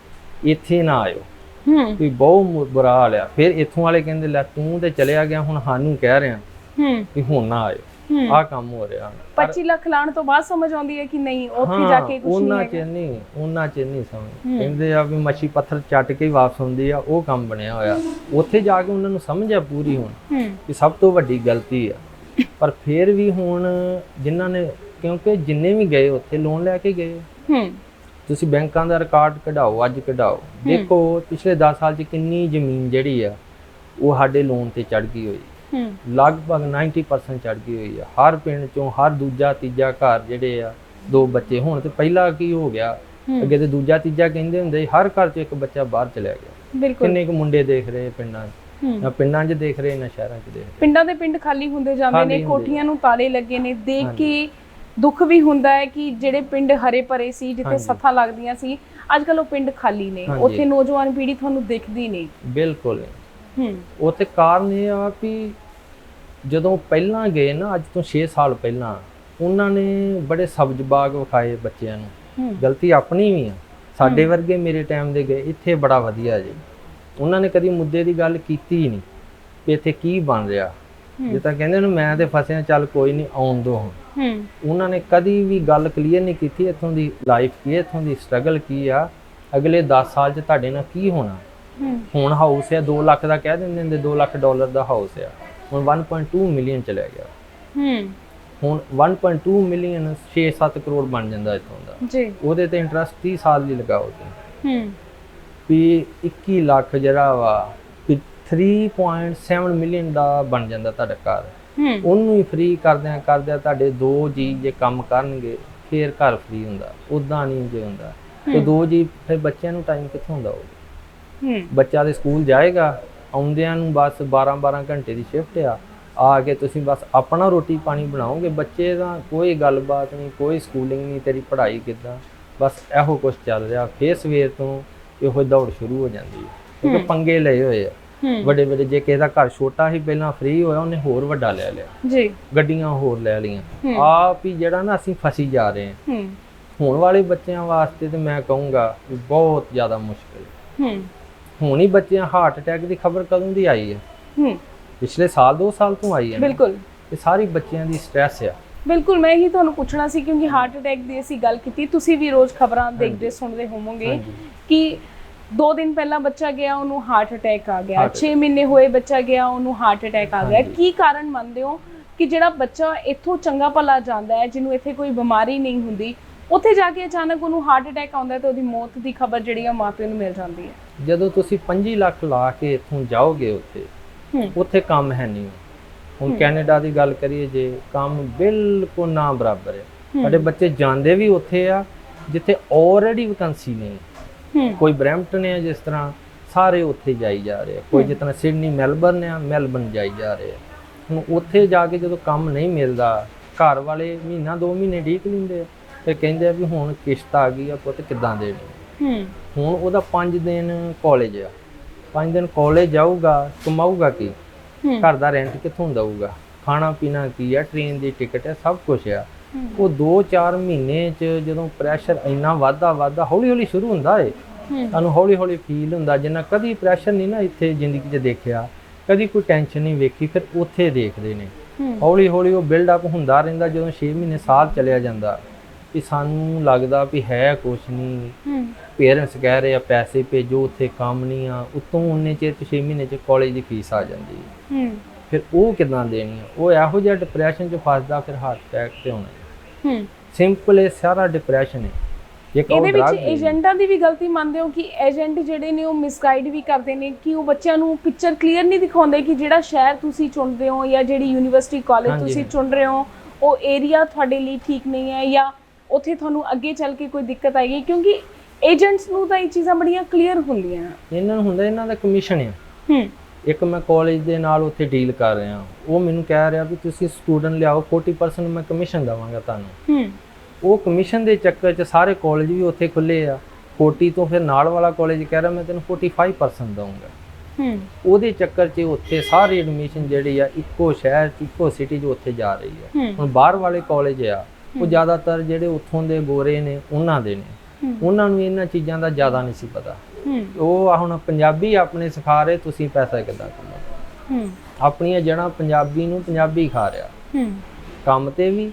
ਇੱਥੇ ਨਾ ਆਇਓ। ਹੂੰ। ਵੀ ਬਹੁਤ ਬੁਰਾ ਹਾਲ ਆ। ਫਿਰ ਇੱਥੋਂ ਵਾਲੇ ਕਹਿੰਦੇ ਲੈ ਤੂੰ ਤੇ ਚਲਿਆ ਗਿਆ ਹੁਣ ਸਾਨੂੰ ਕਹਿ ਰਿਹਾ। ਹੂੰ। ਵੀ ਹੁਣ ਨਾ ਆਇਓ। ਆਹ ਕੰਮ ਹੋ ਰਿਹਾ। ਹੁਣ 25 ਲੱਖ ਲਾਣ ਤੋਂ ਬਾਅਦ ਸਮਝ ਆਉਂਦੀ ਹੈ ਕਿ ਨਹੀਂ ਉੱਥੇ ਜਾ ਕੇ ਕੁਝ ਉਹਨਾਂ ਨਹੀਂ ਚ ਹੈਗਾ। ਨਹੀਂ ਉਹਨਾਂ ਚ ਨਹੀਂ ਸਮਝ। ਕਹਿੰਦੇ ਆ ਵੀ ਮੱਛੀ ਪੱਥਰ ਚੱਟ ਕੇ ਹੀ ਵਾਪਸ ਹੁੰਦੀ ਆ ਉਹ ਕੰਮ ਬਣਿਆ ਹੋਇਆ। ਉੱਥੇ ਜਾ ਕੇ ਉਹਨਾਂ ਨੂੰ ਸਮਝ ਆ ਪੂਰੀ ਹੁਣ ਹੂੰ। ਕਿ ਸਭ ਤੋਂ ਵੱਡੀ ਗਲਤੀ ਆ। ਪਰ ਫਿਰ ਵੀ ਹੁਣ ਜਿਨ੍ਹਾਂ ਨੇ ਕਿਉਂਕਿ ਜਿੰਨੇ ਵੀ ਗਏ ਉੱਥੇ ਲੋਨ ਲੈ ਕੇ ਗਏ। ਹੂੰ। ਤੁਸੀਂ ਬੈਂਕਾਂ ਦਾ ਰਿਕਾਰਡ ਕਢਾਓ ਅੱਜ ਕਢਾਓ। ਦੇਖੋ ਪਿਛਲੇ 10 ਸਾਲ 'ਚ ਕਿੰਨੀ ਜ਼ਮੀਨ ਜਿਹੜੀ ਆ ਉਹ ਸਾਡੇ ਲੋਨ ਤੇ ਚੜ ਗਈ ਹੋਈ। ਲਗਭਗ 90% ਚੜ ਗਈ ਹੋਈ ਆ। ਹਰ ਪਿੰਡ ਚੋਂ ਹਰ ਦੂਜਾ ਤੀਜਾ ਘਰ ਜਿਹੜੇ ਆ ਦੋ ਬੱਚੇ ਹੁਣ ਤੇ ਪਹਿਲਾਂ ਕੀ ਹੋ ਗਿਆ। ਅੱਗੇ ਤੇ ਦੂਜਾ ਤੀਜਾ ਕਹਿੰਦੇ ਹੁੰਦੇ ਹਰ ਘਰ 'ਚ ਇੱਕ ਬੱਚਾ ਬਾਹਰ ਚਲਿਆ ਗਿਆ। ਬਿਲਕੁਲ। ਕਿੰਨੇ ਕੁ ਮੁੰਡੇ ਦੇਖ ਰਹੇ ਪਿੰਡਾਂ 'ਚ? ਨਾ ਪਿੰਡਾਂ 'ਚ ਦੇਖ ਰਹੇ ਨਾ ਸ਼ਹਿਰਾਂ 'ਚ ਦੇਖ ਰਹੇ। ਪਿੰਡਾਂ ਦੇ ਪਿੰਡ ਖਾਲੀ ਹੁੰਦੇ ਜਾਂਦੇ ਨੇ ਕੋਠੀਆਂ ਨੂੰ ਤਾਲੇ ਲੱਗੇ ਨੇ ਦੇਖ ਕੇ ਦੁੱਖ ਵੀ ਹੁੰਦਾ ਹੈ ਕਿ ਜਿਹੜੇ ਪਿੰਡ ਹਰੇ ਭਰੇ ਸੀ ਜਿੱਥੇ। ਸੱਥਾਂ ਲੱਗਦੀਆਂ ਸੀ ਅੱਜ ਕੱਲ ਉਹ ਪਿੰਡ ਖਾਲੀ ਨੇ। ਉੱਥੇ ਨੌਜਵਾਨ ਪੀੜ੍ਹੀ ਤੁਹਾਨੂੰ ਦਿਖਦੀ ਨਹੀਂ। ਬਿਲਕੁਲ। ਹੂੰ। ਉੱਥੇ ਕਾਰਨ ਇਹ ਆ ਵੀ ਜਦੋਂ ਪਹਿਲਾਂ ਗਏ ਨਾ ਅੱਜ ਤੋਂ 6 ਸਾਲ ਪਹਿਲਾਂ ਉਹਨਾਂ ਨੇ ਬੜੇ ਸਬਜ਼ ਬਾਗ ਵਿਖਾਏ ਬੱਚਿਆਂ ਨੂੰ। ਗਲਤੀ ਆਪਣੀ ਵੀ ਆ। ਸਾਡੇ ਵਰਗੇ ਮੇਰੇ ਟਾਈਮ ਦੇ ਗਏ ਇੱਥੇ ਬੜਾ ਵਧੀਆ ਜੀ। ਉਹਨਾਂ ਨੇ ਕਦੀ ਮੁੱਦੇ ਦੀ ਗੱਲ ਕੀਤੀ ਹੀ ਨਹੀਂ ਵੀ ਇੱਥੇ ਕੀ ਬਣ ਰਿਹਾ। ਜੇ ਤਾਂ ਕਹਿੰਦੇ ਨੇ ਮੈਂ ਤੇ ਫਸਿਆ ਚੱਲ ਕੋਈ ਨਹੀਂ ਆਉਣ ਦੋ ਹੁਣ। ਉਹਨਾਂ ਨੇ ਕਦੀ ਵੀ ਗੱਲ ਕਲੀਅਰ ਨਹੀਂ ਕੀਤੀ ਇੱਥੋਂ ਦੀ ਲਾਈਫ ਕੀ ਹੈ ਇੱਥੋਂ ਦੀ ਸਟਰਗਲ ਕੀ ਆ। ਅਗਲੇ 10 ਸਾਲ 'ਚ ਤੁਹਾਡੇ ਨਾਲ ਕੀ ਹੋਣਾ? ਹੁਣ ਹਾਊਸ ਹੈ 2 ਲੱਖ ਦਾ ਕਹਿ ਦਿੰਦੇ ਹੁੰਦੇ 2 ਲੱਖ ਡਾਲਰ ਦਾ ਹਾਊਸ ਹੈ ਹੁਣ 1.2 ਮਿਲੀਅਨ ਚਲਿਆ ਗਿਆ। ਹੂੰ। ਹੁਣ 1.2 ਮਿਲੀਅਨ 6-7 ਕਰੋੜ ਬਣ ਜਾਂਦਾ ਇੱਥੋਂ ਦਾ। ਜੀ। ਉਹਦੇ ਤੇ ਇੰਟਰਸਟ 30 ਸਾਲ ਦੀ ਲਗਾਓ ਤੁਸੀਂ। ਹੂੰ। ਵੀ 21 ਲੱਖ ਜਿਹੜਾ ਵਾ ਵੀ 3.7 ਮਿਲੀਅਨ ਦਾ ਬਣ ਜਾਂਦਾ ਤੁਹਾਡਾ ਘਰ। ਹੂੰ। ਉਹਨੂੰ ਹੀ ਫ੍ਰੀ ਕਰਦਿਆਂ ਕਰਦਿਆਂ ਤੁਹਾਡੇ ਦੋ ਜੀ ਜੇ ਕੰਮ ਕਰਨਗੇ ਫੇਰ ਘਰ ਫ੍ਰੀ ਹੁੰਦਾ। ਉਦਾਂ ਨਹੀਂ ਜੇ ਹੁੰਦਾ। ਤੇ ਦੋ ਜੀ ਫਿਰ ਬੱਚਿਆਂ ਨੂੰ ਟਾਈਮ ਕਿੱਥੋਂ ਹੁੰਦਾ ਉਹ? ਹੂੰ। ਬੱਚਾ ਦੇ ਸਕੂਲ ਜਾਏਗਾ। ਆਉਂਦਿਆਂ ਨੂੰ ਬਸ 12 12 ਘੰਟੇ ਦੀ ਸ਼ਿਫਟ ਆ। ਆ ਕੇ ਤੁਸੀਂ ਬਸ ਆਪਣਾ ਰੋਟੀ ਪਾਣੀ ਬਣਾਓਗੇ ਬੱਚੇ ਦਾ ਕੋਈ ਗੱਲਬਾਤ ਨਹੀਂ ਕੋਈ ਸਕੂਲਿੰਗ ਨਹੀਂ ਤੇਰੀ ਪੜ੍ਹਾਈ ਕਿੱਦਾਂ? ਬਸ ਇਹੋ ਕੁਝ ਚੱਲ ਰਿਹਾ। ਫੇਰ ਸਵੇਰ ਤੋਂ ਇਹੋ ਦੌੜ ਸ਼ੁਰੂ ਹੋ ਜਾਂਦੀ ਹੈ। ਕਿਉਂਕਿ ਪੰਗੇ ਲਏ ਹੋਏ ਆ। ਵੱਡੇ ਵੱਡੇ ਜੇ ਕਿਸੇ ਦਾ ਘਰ ਛੋਟਾ ਹੀ ਪਹਿਲਾਂ ਫ੍ਰੀ ਹੋਇਆ ਉਹਨੇ ਹੋਰ ਵੱਡਾ ਲੈ ਲਿਆ। ਜੀ। ਗੱਡੀਆਂ ਹੋਰ ਲੈ ਲਈਆਂ। ਆਪ ਹੀ ਜਿਹੜਾ ਨਾ ਅਸੀਂ ਫਸੀ ਜਾ ਰਹੇ ਹਾਂ। ਹੂੰ। ਹੁਣ ਵਾਲੇ ਬੱਚਿਆਂ ਵਾਸਤੇ ਤੇ ਮੈਂ ਕਹੂੰਗਾ ਬਹੁਤ ਜ਼ਿਆਦਾ ਮੁਸ਼ਕਿਲ ਹੈ। ਹੁਣ ਹੀ ਬੱਚਿਆਂ ਹਾਰਟ ਅਟੈਕ ਦੀ ਖਬਰ ਕਦੋਂ ਦੀ ਆਈ ਹੈ? ਹੂੰ। ਪਿਛਲੇ ਸਾਲ 2 ਸਾਲ ਤੋਂ ਆਈ ਹੈ। ਬਿਲਕੁਲ। ਇਹ ਸਾਰੀ ਬੱਚਿਆਂ ਦੀ ਸਟ੍ਰੈਸ ਆ। ਬਿਲਕੁਲ ਮੈਂ ਹੀ ਤੁਹਾਨੂੰ ਪੁੱਛਣਾ ਸੀ ਕਿਉਂਕਿ ਹਾਰਟ ਅਟੈਕ ਦੀ ਅਸੀਂ ਗੱਲ ਕੀਤੀ ਤੁਸੀਂ ਵੀ ਰੋਜ਼ ਖਬਰਾਂ ਦੇਖਦੇ ਸੁਣਦੇ ਹੋਵੋਗੇ। ਕਿ ਦੋ ਦਿਨ ਪਹਿਲਾਂ ਬੱਚਾ ਗਿਆ ਉਹਨੂੰ ਹਾਰਟ ਅਟੈਕ ਆ ਗਿਆ। Heart 6 ਮਹੀਨੇ ਹੋਏ ਬੱਚਾ ਗਿਆ ਉਹਨੂੰ ਹਾਰਟ ਅਟੈਕ ਆ ਗਿਆ। ਕੀ ਕਾਰਨ ਮੰਨਦੇ ਹੋ ਕਿ ਜਿਹੜਾ ਬੱਚਾ ਇੱਥੋਂ ਚੰਗਾ ਭਲਾ ਜਾਂਦਾ ਹੈ ਜਿਹਨੂੰ ਇੱਥੇ ਕੋਈ ਬਿਮਾਰੀ ਨਹੀਂ ਹੁੰਦੀ ਉੱਥੇ ਜਾ ਕੇ ਅਚਾਨਕ ਉਹਨੂੰ ਹਾਰਟ ਅਟੈਕ ਆਉਂਦਾ ਤੇ ਉਹਦੀ ਮੌਤ ਦੀ ਖਬਰ ਜਿਹੜੀ ਆ ਮਾਪਿਆਂ ਨੂੰ ਮਿਲ ਜਾਂਦੀ ਹੈ। ਜਦੋਂ ਤੁਸੀਂ 5 ਲੱਖ ਲਾ ਕੇ ਇੱਥੋਂ ਜਾਓਗੇ ਉੱਥੇ ਉੱਥੇ ਕੰਮ ਹੈ ਨਹੀਂ। ਹੁਣ ਕੈਨੇਡਾ ਦੀ ਗੱਲ ਕਰੀਏ ਜੇ ਕੰਮ ਬਿਲਕੁਲ ਨਾ ਬਰਾਬਰ ਹੈ। ਸਾਡੇ ਬੱਚੇ ਜਾਂਦੇ ਵੀ ਉੱਥੇ ਆ ਜਿੱਥੇ ਆਲਰੇਡੀ ਵੈਕੈਂਸੀ ਨਹੀਂ ਕੋਈ ਬਰੈਂਪਟਨ ਹੈ ਜਿਸ ਤਰ੍ਹਾਂ ਸਾਰੇ ਉੱਥੇ ਜਾਈ ਜਾ ਰਹੇ ਆ। ਕੋਈ ਤਰ੍ਹਾਂ ਸਿਡਨੀ ਮੈਲਬਰਨ ਆ ਮੈਲਬਰਨ ਜਾਈ ਜਾ ਰਹੇ ਆ। ਹੁਣ ਉੱਥੇ ਜਾ ਕੇ ਜਦੋਂ ਕੰਮ ਨਹੀਂ ਮਿਲਦਾ ਘਰ ਵਾਲੇ ਮਹੀਨਾ ਦੋ ਮਹੀਨੇ ਢੀਕ ਲੈਂਦੇ ਆ। ਫਿਰ ਕਹਿੰਦੇ ਆ ਵੀ ਹੁਣ ਕਿਸ਼ਤ ਆ ਗਈ ਆ ਪੁੱਤ ਕਿੱਦਾਂ ਦੇਣੀ ਹੂੰ। ਹੁਣ ਉਹਦਾ 5 ਦਿਨ ਕਾਲਜ ਆ। 5 ਦਿਨ ਕਾਲਜ ਜਾਊਗਾ ਕਮਾਊਗਾ ਕੀ? ਘਰ ਦਾ ਰੈਂਟ ਕਿੱਥੋਂ ਦਊਗਾ? ਖਾਣਾ ਪੀਣਾ ਕੀ ਆ? ਟ੍ਰੇਨ ਦੀ ਟਿਕਟ ਹੈ ਸਭ ਕੁਝ ਆ। ਉਹ 2-4 ਮਹੀਨੇ ਚ ਜਦੋਂ ਪ੍ਰੈਸ਼ਰ ਇੰਨਾ ਵਾਧਾ ਵਾਧਾ ਹੌਲੀ ਹੌਲੀ ਸ਼ੁਰੂ ਹੁੰਦਾ ਏ। ਤੁਹਾਨੂੰ ਹੌਲੀ ਹੌਲੀ ਫੀਲ ਹੁੰਦਾ ਜਿੰਨਾ ਕਦੀ ਪ੍ਰੈਸ਼ਰ ਨਹੀਂ ਨਾ ਇੱਥੇ ਜ਼ਿੰਦਗੀ 'ਚ ਦੇਖਿਆ ਕਦੀ ਕੋਈ ਟੈਨਸ਼ਨ ਨਹੀਂ ਵੇਖੀ ਫਿਰ ਉੱਥੇ ਦੇਖਦੇ ਨੇ। ਹੌਲੀ ਹੌਲੀ ਉਹ ਬਿਲਡ ਅਪ ਹੁੰਦਾ ਰਹਿੰਦਾ ਜਦੋਂ 6 ਮਹੀਨੇ ਸਾਲ ਚਲਿਆ ਜਾਂਦਾ। ਵੀ ਸਾਨੂੰ ਲੱਗਦਾ ਵੀ ਹੈ ਕੁਛ ਨਹੀਂ। ਹੂੰ। ਪੇਰੈਂਟਸ ਕਹਿ ਰਹੇ ਆ ਪੈਸੇ ਭੇਜੋ ਉੱਥੇ ਕੰਮ ਨਹੀਂ ਆ। ਉਤੋਂ ਉਹਨੇ ਚਿਰ 'ਚ 6 ਮਹੀਨੇ 'ਚ ਕਾਲਜ ਦੀ ਫੀਸ ਆ ਜਾਂਦੀ ਹੈ ਹੂੰ। ਫਿਰ ਉਹ ਕਿਦਾਂ ਦੇਣੀ ਆ? ਉਹ ਇਹੋ ਜਿਹਾ ਡਿਪਰੈਸ਼ਨ 'ਚ ਫਸਦਾ ਫਿਰ ਹਾਰਟ ਅਟੈਕ ਤੇ ਹੋਣਾ। ਹੂੰ। ਸਿੰਪਲ ਇਹ ਸਾਰਾ ਡਿਪਰੈਸ਼ਨ ਹੈ ਇੱਕ ਉਹ ਇਹਦੇ ਵਿੱਚ। ਏਜੰਟਾਂ ਦੀ ਵੀ ਗਲਤੀ ਮੰਨਦੇ ਹੋ ਕਿ ਏਜੰਟ ਜਿਹੜੇ ਨੇ ਉਹ ਮਿਸਗਾਈਡ ਵੀ ਕਰਦੇ ਨੇ ਕਿ ਉਹ ਬੱਚਿਆਂ ਨੂੰ ਪਿਕਚਰ ਕਲੀਅਰ ਨਹੀਂ ਦਿਖਾਉਂਦੇ ਕਿ ਜਿਹੜਾ ਸ਼ਹਿਰ ਤੁਸੀਂ ਚੁਣਦੇ ਹੋ ਜਾਂ ਜਿਹੜੀ ਯੂਨੀਵਰਸਿਟੀ ਕਾਲਜ ਤੁਸੀਂ। ਚੁਣ ਰਹੇ ਹੋ ਉਹ ਏਰੀਆ ਤੁਹਾਡੇ ਲਈ ਠੀਕ ਨਹੀਂ ਹੈ ਜਾਂ ਉੱਥੇ ਤੁਹਾਨੂੰ ਅੱਗੇ ਚੱਲ ਕੇ ਕੋਈ ਦਿੱਕਤ ਆਏਗੀ? ਕਿਉਂਕਿ ਏਜੰਟਸ ਨੂੰ ਤਾਂ ਇਹ ਚੀਜ਼ਾਂ ਬੜੀਆਂ ਕਲੀਅਰ ਹੁੰਦੀਆਂ। ਇਹਨਾਂ ਨੂੰ ਹੁੰਦਾ ਇਹਨਾਂ ਦਾ ਕਮਿਸ਼ਨ ਆ। ਹੂੰ। ਇੱਕ ਮੈਂ ਕਾਲਜ ਦੇ ਨਾਲ ਉੱਥੇ ਡੀਲ ਕਰ ਰਿਹਾ। ਉਹ ਮੈਨੂੰ ਕਹਿ ਰਿਹਾ ਵੀ ਤੁਸੀਂ ਸਟੂਡੈਂਟ ਲਿਆਓ 40% ਮੈਂ ਕਮਿਸ਼ਨ ਦਵਾਂਗਾ ਤੁਹਾਨੂੰ। ਹੂੰ। ਉਹ ਕਮਿਸ਼ਨ ਦੇ ਚੱਕਰ 'ਚ ਸਾਰੇ ਕਾਲਜ ਵੀ ਉੱਥੇ ਖੁੱਲੇ ਆ। 40 ਤੋਂ ਫਿਰ ਨਾਲ ਵਾਲਾ ਕਾਲਜ ਕਹਿ ਰਿਹਾ ਮੈਂ ਤੈਨੂੰ 45% ਦਊਂਗਾ। ਹੂੰ। ਉਹਦੇ ਚੱਕਰ 'ਚ ਉੱਥੇ ਸਾਰੀ ਐਡਮਿਸ਼ਨ ਜਿਹੜੀ ਆ ਇੱਕੋ ਸ਼ਹਿਰ ਇੱਕੋ ਸਿਟੀ 'ਚ ਉੱਥੇ ਜਾ ਰਹੀ ਆ। ਹੁਣ ਬਾਹਰ ਵਾਲੇ ਕਾਲਜ ਆ ਉਹ ਜ਼ਿਆਦਾਤਰ ਜਿਹੜੇ ਉੱਥੋਂ ਦੇ ਗੋਰੇ ਨੇ ਉਹਨਾਂ ਦੇ ਨੇ। ਉਹਨਾਂ ਨੂੰ ਇਹਨਾਂ ਚੀਜ਼ਾਂ ਦਾ ਜ਼ਿਆਦਾ ਨਹੀਂ ਸੀ ਪਤਾ। ਉਹ ਆ ਹੁਣ ਪੰਜਾਬੀ ਆਪਣੇ ਸਿਖਾ ਰਹੇ ਤੁਸੀਂ ਪੈਸਾ ਕਿੱਦਾਂ ਹੂੰ। ਆਪਣੀਆਂ ਜੜ੍ਹਾਂ ਪੰਜਾਬੀ ਨੂੰ ਪੰਜਾਬੀ ਖਾ ਰਿਹਾ। ਕੰਮ ਤੇ ਵੀ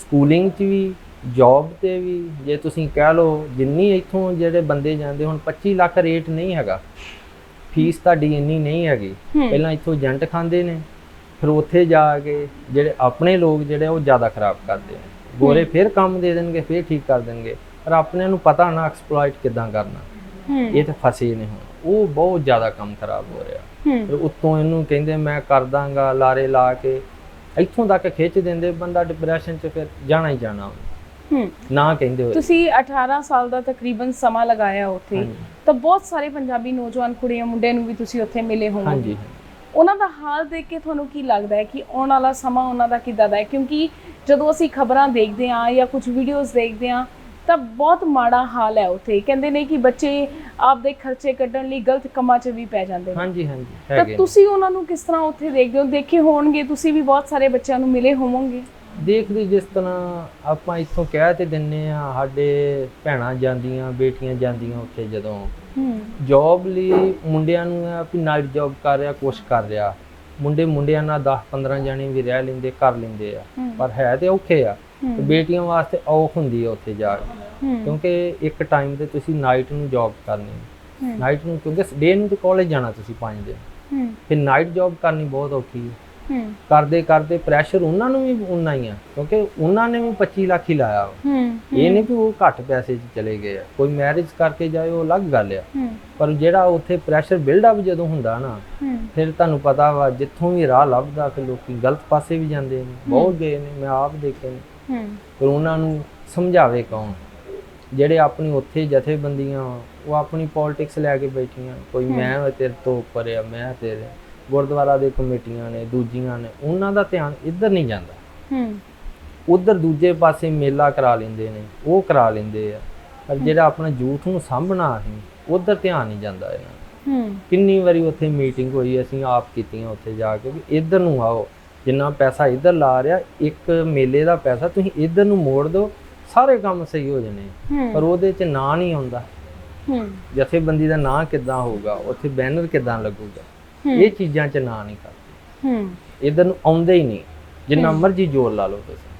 ਸਕੂਲਿੰਗ 'ਚ ਵੀ ਜੌਬ ਤੇ ਵੀ ਜੇ ਤੁਸੀਂ ਕਹਿ ਲਓ ਜਿੰਨੀ ਇੱਥੋਂ ਜਿਹੜੇ ਬੰਦੇ ਜਾਂਦੇ ਹੁਣ 25 ਲੱਖ ਰੇਟ ਨਹੀਂ ਹੈਗਾ। ਫੀਸ ਤੁਹਾਡੀ ਇੰਨੀ ਨਹੀਂ ਹੈਗੀ। ਪਹਿਲਾਂ ਇੱਥੋਂ ਏਜੰਟ ਖਾਂਦੇ ਨੇ। ਫਿਰ ਉੱਥੇ ਜਾ ਕੇ ਜਿਹੜੇ ਆਪਣੇ ਲੋਕ ਜਿਹੜੇ ਉਹ ਜ਼ਿਆਦਾ ਖਰਾਬ ਕਰਦੇ ਨੇ। ਗੋਰੇ ਫਿਰ ਕੰਮ ਦੇ ਦੇਣਗੇ ਫਿਰ ਠੀਕ ਕਰ ਦੇਣਗੇ। ਪਰ ਆਪਣਿਆਂ ਨੂੰ ਪਤਾ ਨਾ ਐਕਸਪਲੋਇਟ ਕਿੱਦਾਂ ਕਰਨਾ। ਇਹ ਤੇ ਫਸੇ ਨੇ ਹੁਣ। ਉਹ ਬਹੁਤ ਜ਼ਿਆਦਾ ਕੰਮ ਖਰਾਬ ਹੋ ਰਿਹਾ। ਫਿਰ ਉੱਤੋਂ ਇਹਨੂੰ ਕਹਿੰਦੇ ਮੈਂ ਕਰ ਦਾਂਗਾ। ਲਾਰੇ ਲਾ ਕੇ ਇੱਥੋਂ ਤੱਕ ਖਿੱਚ ਦਿੰਦੇ ਬੰਦਾ ਡਿਪਰੈਸ਼ਨ 'ਚ ਫਿਰ ਜਾਣਾ ਹੀ ਜਾਣਾ। ਨਾ ਕਹਿੰਦੇ ਹੋਏ। ਤੁਸੀਂ 18 ਸਾਲ ਦਾ ਤਕਰੀਬਨ ਸਮਾਂ ਲਗਾਇਆ ਉੱਥੇ। ਤਾਂ ਬਹੁਤ ਸਾਰੇ ਪੰਜਾਬੀ ਨੌਜਵਾਨ ਕੁੜੀਆਂ ਮੁੰਡਿਆਂ ਨੂੰ ਵੀ ਤੁਸੀਂ ਉੱਥੇ ਮਿਲੇ ਹੋਵੋਗੇ। ਹਾਂਜੀ। ਉਹਨਾਂ ਦਾ ਹਾਲ ਦੇਖ ਕੇ ਤੁਹਾਨੂੰ ਕੀ ਲੱਗਦਾ ਹੈ ਕਿ ਆਉਣ ਵਾਲਾ ਸਮਾਂ ਉਹਨਾਂ ਦਾ ਕਿੱਦਾਂ ਦਾ ਹੈ? ਕਿਉਂਕਿ ਜਦੋਂ ਅਸੀਂ ਖਬਰਾਂ ਦੇਖਦੇ ਹਾਂ ਜਾਂ ਕੁਝ ਵੀਡੀਓਜ਼ ਦੇਖਦੇ ਹਾਂ ਤਾਂ ਬਹੁਤ ਮਾੜਾ ਹਾਲ ਹੈ ਉੱਥੇ। ਕਹਿੰਦੇ ਨੇ ਕਿ ਬੱਚੇ ਆਪਦੇ ਖਰਚੇ ਕੱਢਣ ਲਈ ਗਲਤ ਕੰਮਾਂ 'ਚ ਵੀ ਪੈ ਜਾਂਦੇ ਨੇ। ਹਾਂਜੀ ਹਾਂਜੀ ਤਾਂ ਹੈਗੇ ਨੇ। ਤੁਸੀਂ ਉਹਨਾਂ ਨੂੰ ਕਿਸ ਤਰ੍ਹਾਂ ਉੱਥੇ ਦੇਖਦੇ ਹੋ? ਦੇਖੇ ਹੋਣਗੇ ਤੁਸੀਂ ਵੀ ਬਹੁਤ ਸਾਰੇ ਬੱਚਿਆਂ ਨੂੰ ਮਿਲੇ ਹੋਵੋਗੇ। ਦੇਖਦੇ ਜਿਸ ਤਰ੍ਹਾਂ ਆਪਾਂ ਇੱਥੋਂ ਕਹਿ ਤੇ ਦਿੰਨੇ ਆ ਸਾਡੇ ਭੈਣਾਂ ਜਾਂਦੀਆਂ ਬੇਟੀਆਂ ਜਾਂਦੀਆਂ ਉੱਥੇ ਜਦੋਂ ਜੌਬ ਲਈ ਮੁੰਡਿਆਂ ਨੂੰ ਆ ਵੀ ਨਾਈਟ ਜੌਬ ਕਰ ਰਿਹਾ ਕੁਛ ਕਰ ਰਿਹਾ। ਮੁੰਡੇ ਮੁੰਡਿਆਂ ਨਾਲ 10 15 ਜਾਣੇ ਵੀ ਰਹਿ ਲੈਂਦੇ ਕਰ ਲੈਂਦੇ ਆ। ਪਰ ਹੈ ਤੇ ਔਖੇ ਆ। ਤੇ ਬੇਟੀਆਂ ਵਾਸਤੇ ਔਖ ਹੁੰਦੀ ਆ ਉੱਥੇ ਜਾ ਕੇ। ਕਿਉਂਕਿ ਇੱਕ ਟਾਈਮ ਤੇ ਤੁਸੀਂ ਨਾਈਟ ਨੂੰ ਜੌਬ ਕਰਨੀ। ਨਾਈਟ ਨੂੰ ਕਿਉਂਕਿ ਡੇ ਨੂੰ ਤੇ ਕਾਲਜ ਜਾਣਾ ਤੁਸੀਂ 5 ਦਿਨ। ਫਿਰ ਨਾਈਟ ਜੌਬ ਕਰਨੀ ਬਹੁਤ ਔਖੀ ਹੂੰ ਕਰਦੇ ਕਰਦੇ ਪ੍ਰੈਸ਼ਰ ਉਹਨਾਂ ਨੂੰ ਵੀ ਉਨਾ ਹੀ ਆ ਕਿਉਂਕਿ ਉਹਨਾਂ ਨੇ ਵੀ 25 ਲੱਖ ਹੀ ਲਾਇਆ। ਵਾ। ਹੂੰ ਇਹ ਨਹੀਂ ਕਿ ਉਹ ਘੱਟ ਪੈਸੇ 'ਚ ਚਲੇ ਗਏ ਆ। ਕੋਈ ਮੈਰਿਜ ਕਰਕੇ ਜਾਏ ਉਹ ਅਲੱਗ ਗੱਲ ਆ। ਹੂੰ। ਪਰ ਜਿਹੜਾ ਉੱਥੇ ਪ੍ਰੈਸ਼ਰ ਬਿਲਡ ਅਪ ਜਦੋਂ ਹੁੰਦਾ ਨਾ ਹੂੰ। ਫਿਰ ਤੁਹਾਨੂੰ ਪਤਾ ਵਾ ਜਿੱਥੋਂ ਵੀ ਰਾਹ ਲੱਭਦਾ ਫਿਰ ਲੋਕੀ ਗਲਤ ਪਾਸੇ ਵੀ ਜਾਂਦੇ ਨੇ ਬਹੁਤ ਗਏ ਨੇ ਮੈਂ ਆਪ ਦੇਖੇ ਨੇ। ਹੂੰ। ਪਰ ਉਹਨਾਂ ਨੂੰ ਸਮਝਾਵੇ ਕੌਣ? ਜਿਹੜੇ ਆਪਣੀ ਉੱਥੇ ਜਥੇਬੰਦੀਆਂ ਉਹ ਆਪਣੀ ਪੋਲਿਟਿਕਸ ਲੈ ਕੇ ਬੈਠੀਆਂ ਕੋਈ ਮੈਂ ਤੇਰੇ ਤੋਂ ਉੱਪਰ ਆ ਮੈਂ ਤੇਰੇ। ਗੁਰਦੁਆਰਾ ਦੇ ਕਮੇਟੀਆਂ ਨੇ ਦੂਜੀਆਂ ਨੇ ਉਹਨਾਂ ਦਾ ਧਿਆਨ ਇੱਧਰ ਨਹੀਂ ਜਾਂਦਾ। ਹੂੰ। ਉਧਰ ਦੂਜੇ ਪਾਸੇ ਮੇਲਾ ਕਰਾ ਲੈਂਦੇ ਨੇ ਉਹ ਕਰਾ ਲੈਂਦੇ ਆ। ਪਰ ਜਿਹੜਾ ਆਪਣਾ ਯੂਥ ਨੂੰ ਸਾਂਭਣਾ ਅਸੀਂ ਉਧਰ ਧਿਆਨ ਨਹੀਂ ਜਾਂਦਾ ਇਹਨਾਂ। ਹੂੰ। ਕਿੰਨੀ ਵਾਰੀ ਉੱਥੇ ਮੀਟਿੰਗ ਹੋਈ ਅਸੀਂ ਆਪ ਕੀਤੀਆਂ ਉੱਥੇ ਜਾ ਕੇ ਵੀ ਇੱਧਰ ਨੂੰ ਆਓ ਜਿੰਨਾ ਪੈਸਾ ਇੱਧਰ ਲਾ ਰਿਹਾ ਇੱਕ ਮੇਲੇ ਦਾ ਪੈਸਾ ਤੁਸੀਂ ਇੱਧਰ ਨੂੰ ਮੋੜ ਦਿਓ ਸਾਰੇ ਕੰਮ ਸਹੀ ਹੋ ਜਾਣੇ। ਹੂੰ। ਪਰ ਉਹਦੇ 'ਚ ਨਾਂ ਨਹੀਂ ਆਉਂਦਾ। ਹੂੰ। ਜਥੇਬੰਦੀ ਦਾ ਨਾਂ ਕਿੱਦਾਂ ਹੋਊਗਾ ਉੱਥੇ ਬੈਨਰ ਕਿੱਦਾਂ ਲੱਗੂਗਾ? ਹੂੰ। ਇਹ ਚੀਜ਼ਾਂ 'ਚ ਨਾਂ ਨਹੀਂ ਕਰਦੇ। ਹੂੰ। ਇੱਧਰ ਨੂੰ ਆਉਂਦੇ ਹੀ ਨਹੀਂ। ਜਿੰਨਾ ਮਰਜ਼ੀ ਜ਼ੋਰ ਲਾ ਲਓ ਤੁਸੀਂ।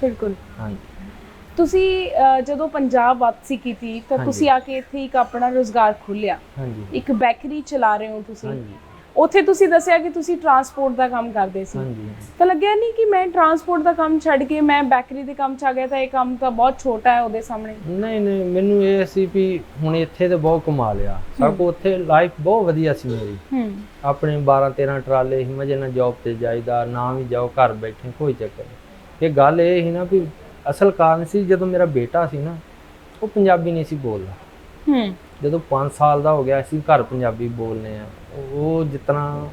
ਬਿਲਕੁਲ। ਹਾਂਜੀ। ਤੁਸੀਂ ਜਦੋਂ ਪੰਜਾਬ ਵਾਪਸੀ ਕੀਤੀ ਤਾਂ। ਤੁਸੀਂ ਆ ਕੇ ਇੱਥੇ ਇੱਕ ਆਪਣਾ ਰੋਜ਼ਗਾਰ ਖੋਲ੍ਹਿਆ। ਹਾਂਜੀ। ਇੱਕ ਬੇਕਰੀ ਚਲਾ ਰਹੇ ਹੋ ਤੁਸੀਂ। ਹਾਂਜੀ। ਉੱਥੇ ਤੁਸੀਂ ਦੱਸਿਆ ਕਿ ਤੁਸੀਂ ਟਰਾਂਸਪੋਰਟ ਦਾ ਕੰਮ ਕਰਦੇ ਸੀ। ਹਾਂਜੀ ਤਾਂ ਲੱਗਿਆ ਨਹੀਂ ਕਿ ਮੈਂ ਟਰਾਂਸਪੋਰਟ ਦਾ ਕੰਮ ਛੱਡ ਕੇ ਮੈਂ ਬੇਕਰੀ ਦੇ ਕੰਮ 'ਚ ਆ ਗਿਆ ਤਾਂ ਇਹ ਕੰਮ ਤਾਂ ਬਹੁਤ ਛੋਟਾ ਹੈ ਉਹਦੇ ਸਾਹਮਣੇ। ਨਹੀਂ ਨਹੀਂ ਮੈਨੂੰ ਇਹ ਸੀ ਵੀ ਹੁਣ ਇੱਥੇ ਤੇ ਬਹੁਤ ਕਮਾ ਲਿਆ ਸਭ ਕੋ ਉੱਥੇ ਲਾਈਫ ਬਹੁਤ ਵਧੀਆ ਸੀ ਮੇਰੀ। ਹੂੰ। ਆਪਣੇ 12 13 ਟਰਾਲੇ ਸੀ ਮਜੇ ਨਾਲ ਜੌਬ ਤੇ ਜਾਈਦਾ ਨਾ ਵੀ ਜਾਓ ਘਰ ਬੈਠੇ ਕੋਈ ਚੱਕਰ ਇਹ ਗੱਲ ਇਹ ਸੀ ਨਾ ਵੀ ਅਸਲ ਕਾਰਨ ਸੀ ਜਦੋਂ ਮੇਰਾ ਬੇਟਾ ਸੀ ਨਾ ਉਹ ਪੰਜਾਬੀ ਨਹੀਂ ਸੀ ਬੋਲਦਾ। ਹੂੰ। ਜਦੋਂ 5 ਸਾਲ ਦਾ ਹੋ ਗਿਆ ਅਸੀਂ ਘਰ ਪੰਜਾਬੀ ਬੋਲਨੇ ਆ। ਉਹ ਜਿਤਨਾ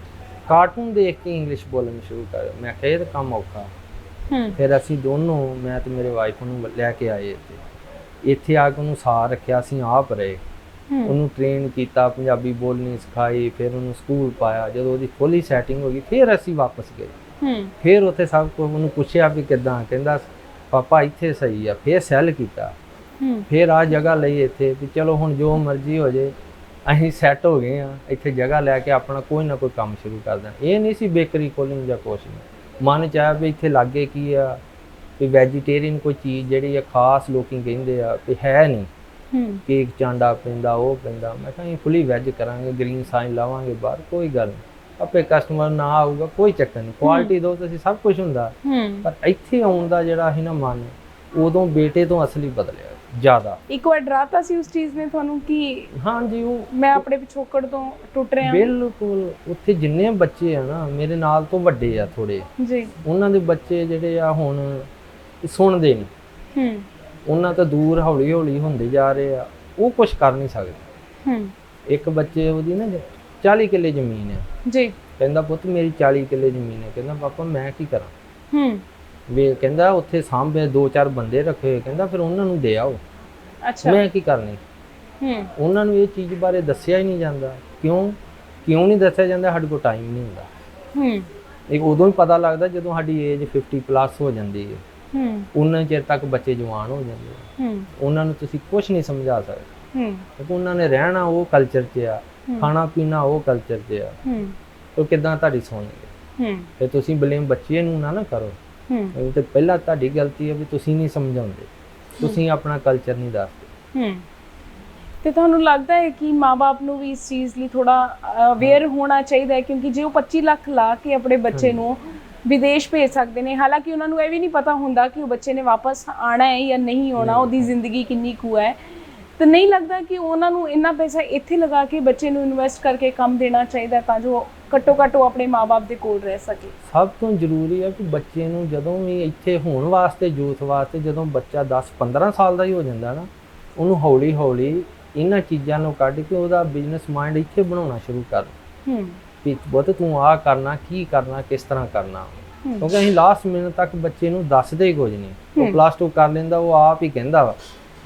ਕਾਰਟੂਨ ਦੇਖ ਕੇ ਇੰਗਲਿਸ਼ ਬੋਲਣਾ ਸ਼ੁਰੂ ਕਰ ਮੈਂ ਕਿਹਾ ਇਹ ਤਾਂ ਕੰਮ ਔਖਾ। ਹੂੰ। ਫਿਰ ਅਸੀਂ ਦੋਨੋਂ ਮੈਂ ਤੇ ਮੇਰੇ ਵਾਈਫ ਨੂੰ ਲੈ ਕੇ ਆਏ ਇੱਥੇ। ਇੱਥੇ ਆ ਕੇ ਉਹਨੂੰ ਸਾਰ ਰੱਖਿਆ ਅਸੀਂ ਆਪ ਰਹੇ। ਉਹਨੂੰ ਟ੍ਰੇਨ ਕੀਤਾ ਪੰਜਾਬੀ ਬੋਲਣੀ ਸਿਖਾਈ ਫਿਰ ਉਹਨੂੰ ਸਕੂਲ ਪਾਇਆ। ਜਦੋਂ ਉਹਦੀ ਫੁੱਲੀ ਸੈਟਿੰਗ ਹੋ ਗਈ ਫਿਰ ਅਸੀਂ ਵਾਪਸ ਗਏ। ਹੂੰ। ਫਿਰ ਉੱਥੇ ਸਭ ਕੁਝ ਉਹਨੂੰ ਪੁੱਛਿਆ ਵੀ ਕਿੱਦਾਂ ਕਹਿੰਦਾ ਪਾਪਾ ਇੱਥੇ ਸਹੀ ਆ। ਫਿਰ ਸੈੱਲ ਕੀਤਾ। ਫਿਰ ਆ ਜਗ੍ਹਾ ਲਈ ਇੱਥੇ ਵੀ ਚਲੋ ਹੁਣ ਜੋ ਮਰਜ਼ੀ ਹੋ ਜੇ ਅਸੀਂ ਸੈੱਟ ਹੋ ਗਏ ਆ ਇੱਥੇ ਜਗ੍ਹਾ ਲੈ ਕੇ ਆਪਣਾ ਕੋਈ ਨਾ ਕੋਈ ਕੰਮ ਸ਼ੁਰੂ ਕਰ ਦੇਣਾ। ਇਹ ਨਹੀਂ ਸੀ ਬੇਕਰੀ ਖੋਲ੍ਹਣੀ ਜਾਂ ਕੁਛ ਨਹੀਂ ਮਨ ਚ ਆਇਆ ਵੀ ਇੱਥੇ ਲਾਗੇ ਕੀ ਆ ਵੀ ਵੈਜੀਟੇਰੀਅਨ ਕੋਈ ਚੀਜ਼ ਜਿਹੜੀ ਆ ਖਾਸ ਲੋਕੀ ਕਹਿੰਦੇ ਆ ਵੀ ਹੈ ਨਹੀਂ। ਹੂੰ। ਕੇਕ ਚਾਂਡਾ ਪੈਂਦਾ ਉਹ ਪੈਂਦਾ। ਮੈਂ ਕਿਹਾ ਅਸੀਂ ਫੁੱਲੀ ਵੈਜ ਕਰਾਂਗੇ ਗ੍ਰੀਨ ਸਾਈਨ ਲਾਵਾਂਗੇ ਬਾਹਰ ਕੋਈ ਗੱਲ ਨਹੀਂ। ਆਪੇ ਕਸਟਮਰ ਨਾ ਆਊਗਾ ਕੋਈ ਚੱਕਰ ਨਹੀਂ। ਕੁਆਲਿਟੀ ਦੋ ਤੁਸੀਂ ਸਭ ਕੁਝ ਹੁੰਦਾ। ਪਰ ਇੱਥੇ ਆਉਣ ਦਾ ਜਿਹੜਾ ਸੀ ਨਾ ਮਨ ਉਦੋਂ ਬੇਟੇ ਤੋਂ ਅਸਲੀ ਬਦਲਿਆ। ਜ਼ਿਆਦਾ। ਇੱਕ ਵਾਰ ਡਰਾਤਾ ਸੀ ਉਸ ਚੀਜ਼ ਨੇ ਤੁਹਾਨੂੰ ਕਿ ਹਾਂਜੀ ਉਹ ਮੈਂ ਆਪਣੇ ਪਿਛੋਕੜ ਤੋਂ ਟੁੱਟ ਰਿਹਾ ਬਿਲਕੁਲ ਉੱਥੇ ਜਿੰਨੇ ਬੱਚੇ ਆ ਨਾ ਮੇਰੇ ਨਾਲ ਤੋਂ ਵੱਡੇ ਆ ਥੋੜੇ ਜੀ। ਉਹਨਾਂ ਦੇ ਬੱਚੇ ਜਿਹੜੇ ਆ ਹੁਣ ਸੁਣਦੇ ਨਹੀਂ। ਹੂੰ। ਉਹਨਾਂ ਤੋਂ ਦੂਰ ਹੌਲੀ ਹੌਲੀ ਹੁੰਦੇ ਜਾ ਰਹੇ ਆ। ਉਹ ਕੁਝ ਕਰ ਨਹੀਂ ਸਕਦੇ। ਹੂੰ। ਇੱਕ ਬੱਚੇ ਉਹਦੀ ਨਾ 40 ਕਿੱਲੇ ਜ਼ਮੀਨ ਹੈ ਜੀ। ਕਹਿੰਦਾ ਪੁੱਤ ਮੇਰੀ 40 ਕਿੱਲੇ ਜ਼ਮੀਨ ਹੈ ਕਹਿੰਦਾ ਪਾਪਾ ਮੈਂ ਕੀ ਕਰਾਂ? ਹੂੰ। ਵੇ ਕਹਿੰਦਾ ਉੱਥੇ ਸਾਹਮਣੇ ਦੋ ਚਾਰ ਬੰਦੇ ਰੱਖੇ ਹੋਏ ਕਹਿੰਦਾ ਫਿਰ ਉਹਨਾਂ ਨੂੰ ਦੇ ਆਓ। ਅੱਛਾ। ਮੈਂ ਕੀ ਕਰਨੀ? ਹੂੰ। ਉਹਨਾਂ ਨੂੰ ਇਹ ਚੀਜ਼ ਬਾਰੇ ਦੱਸਿਆ ਹੀ ਨਹੀਂ ਜਾਂਦਾ। ਕਿਉਂ? ਕਿਉਂ ਨਹੀਂ ਦੱਸਿਆ ਜਾਂਦਾ? ਸਾਡੇ ਕੋਲ ਟਾਈਮ ਨਹੀਂ ਹੁੰਦਾ। ਹੂੰ। ਇਹ ਉਦੋਂ ਹੀ ਪਤਾ ਲੱਗਦਾ ਜਦੋਂ ਸਾਡੀ ਏਜ 50 ਪਲੱਸ ਹੋ ਜਾਂਦੀ ਹੈ। ਹੂੰ। ਉਹਨਾਂ ਚਿਰ ਤੱਕ ਬੱਚੇ ਜਵਾਨ ਹੋ ਜਾਂਦੇ ਆ। ਹੂੰ। ਉਹਨਾਂ ਨੂੰ ਤੁਸੀਂ ਕੁਝ ਨਹੀਂ ਸਮਝਾ ਸਕਦੇ। ਹੂੰ। ਕਿਉਂਕਿ ਉਹਨਾਂ ਨੇ ਰਹਿਣਾ ਉਹ ਕਲਚਰ 'ਚ ਆ। ਖਾਣਾ ਪੀਣਾ ਉਹ ਕਲਚਰ 'ਚ ਆ। ਹੂੰ। ਉਹ ਕਿਦਾਂ ਤੁਹਾਡੀ ਸੁਣਨਗੇ? ਹੂੰ। ਤੇ ਤੁਸੀਂ ਬਲੇਮ ਬੱਚੇ ਨੂੰ ਨਾ ਨਾ ਕਰੋ। ਹੂੰ। ਤੇ ਪਹਿਲਾਂ ਤੁਹਾਡੀ ਗਲਤੀ ਹੈ ਵੀ ਤੁਸੀਂ ਨਹੀਂ ਸਮਝਾਉਂਦੇ। ਤੁਸੀਂ ਆਪਣਾ ਕਲਚਰ ਨਹੀਂ ਦੱਸਦੇ। ਹੂੰ। ਤੇ ਤੁਹਾਨੂੰ ਲੱਗਦਾ ਹੈ ਕਿ ਮਾਪੇ ਨੂੰ ਵੀ ਇਸ ਚੀਜ਼ ਲਈ ਥੋੜਾ ਅਵੇਅਰ ਹੋਣਾ ਚਾਹੀਦਾ ਹੈ ਕਿਉਂਕਿ ਜੇ ਉਹ 25 ਲੱਖ ਲਾ ਕੇ ਆਪਣੇ ਬੱਚੇ ਨੂੰ ਵਿਦੇਸ਼ ਭੇਜ ਸਕਦੇ ਨੇ ਹਾਲਾਂਕਿ ਉਹਨਾਂ ਨੂੰ ਇਹ ਵੀ ਨਹੀਂ ਪਤਾ ਹੁੰਦਾ ਕਿ ਉਹ ਬੱਚੇ ਨੇ ਵਾਪਸ ਆਣਾ ਹੈ ਜਾਂ ਨਹੀਂ ਆਉਣਾ ਉਹਦੀ ਜ਼ਿੰਦਗੀ ਕਿੰਨੀ ਕੁ ਹੈ। ਤੇ ਨਹੀਂ ਲੱਗਦਾ ਕਿ ਉਹਨਾਂ ਨੂੰ ਇੰਨਾ ਪੈਸਾ ਇੱਥੇ ਲਗਾ ਕੇ ਬੱਚੇ ਨੂੰ ਇਨਵੈਸਟ ਕਰਕੇ ਕੰਮ ਦੇਣਾ ਚਾਹੀਦਾ ਤਾਂ ਜੋ ਘੱਟੋ ਘੱਟ ਉਹ ਆਪਣੇ ਮਾਪੇ ਦੇ ਕੋਲ ਰਹਿ ਸਕੇ। ਸਭ ਤੋਂ ਜ਼ਰੂਰੀ ਹੈ ਕਿ ਬੱਚੇ ਨੂੰ ਜਦੋਂ ਵੀ ਇੱਥੇ ਹੋਣ ਵਾਸਤੇ ਯੂਥ ਵਾਸਤੇ ਜਦੋਂ ਬੱਚਾ 10 15 ਸਾਲ ਦਾ ਹੀ ਹੋ ਜਾਂਦਾ ਨਾ ਉਹਨੂੰ ਹੌਲੀ ਹੌਲੀ ਇਹਨਾਂ ਚੀਜ਼ਾਂ ਨੂੰ ਕੱਢ ਕੇ ਉਹਦਾ ਬਿਜ਼ਨਸ ਮਾਈਂਡ ਇੱਥੇ ਬਣਾਉਣਾ ਸ਼ੁਰੂ ਕਰ। ਹੂੰ। ਵੀ ਬਹੁਤ ਤੂੰ ਆਹ ਕਰਨਾ ਕੀ ਕਰਨਾ ਕਿਸ ਤਰ੍ਹਾਂ ਕਰਨਾ। ਕਿਉਂਕਿ ਅਸੀਂ ਲਾਸਟ ਮਿੰਟ ਤੱਕ ਬੱਚੇ ਨੂੰ ਦੱਸਦੇ ਹੀ ਕੁਝ ਨਹੀਂ। ਉਹ। ਪਲੱਸ 2 ਕਰ ਲੈਂਦਾ ਉਹ ਆਪ ਹੀ ਕਹਿੰਦਾ ਵਾ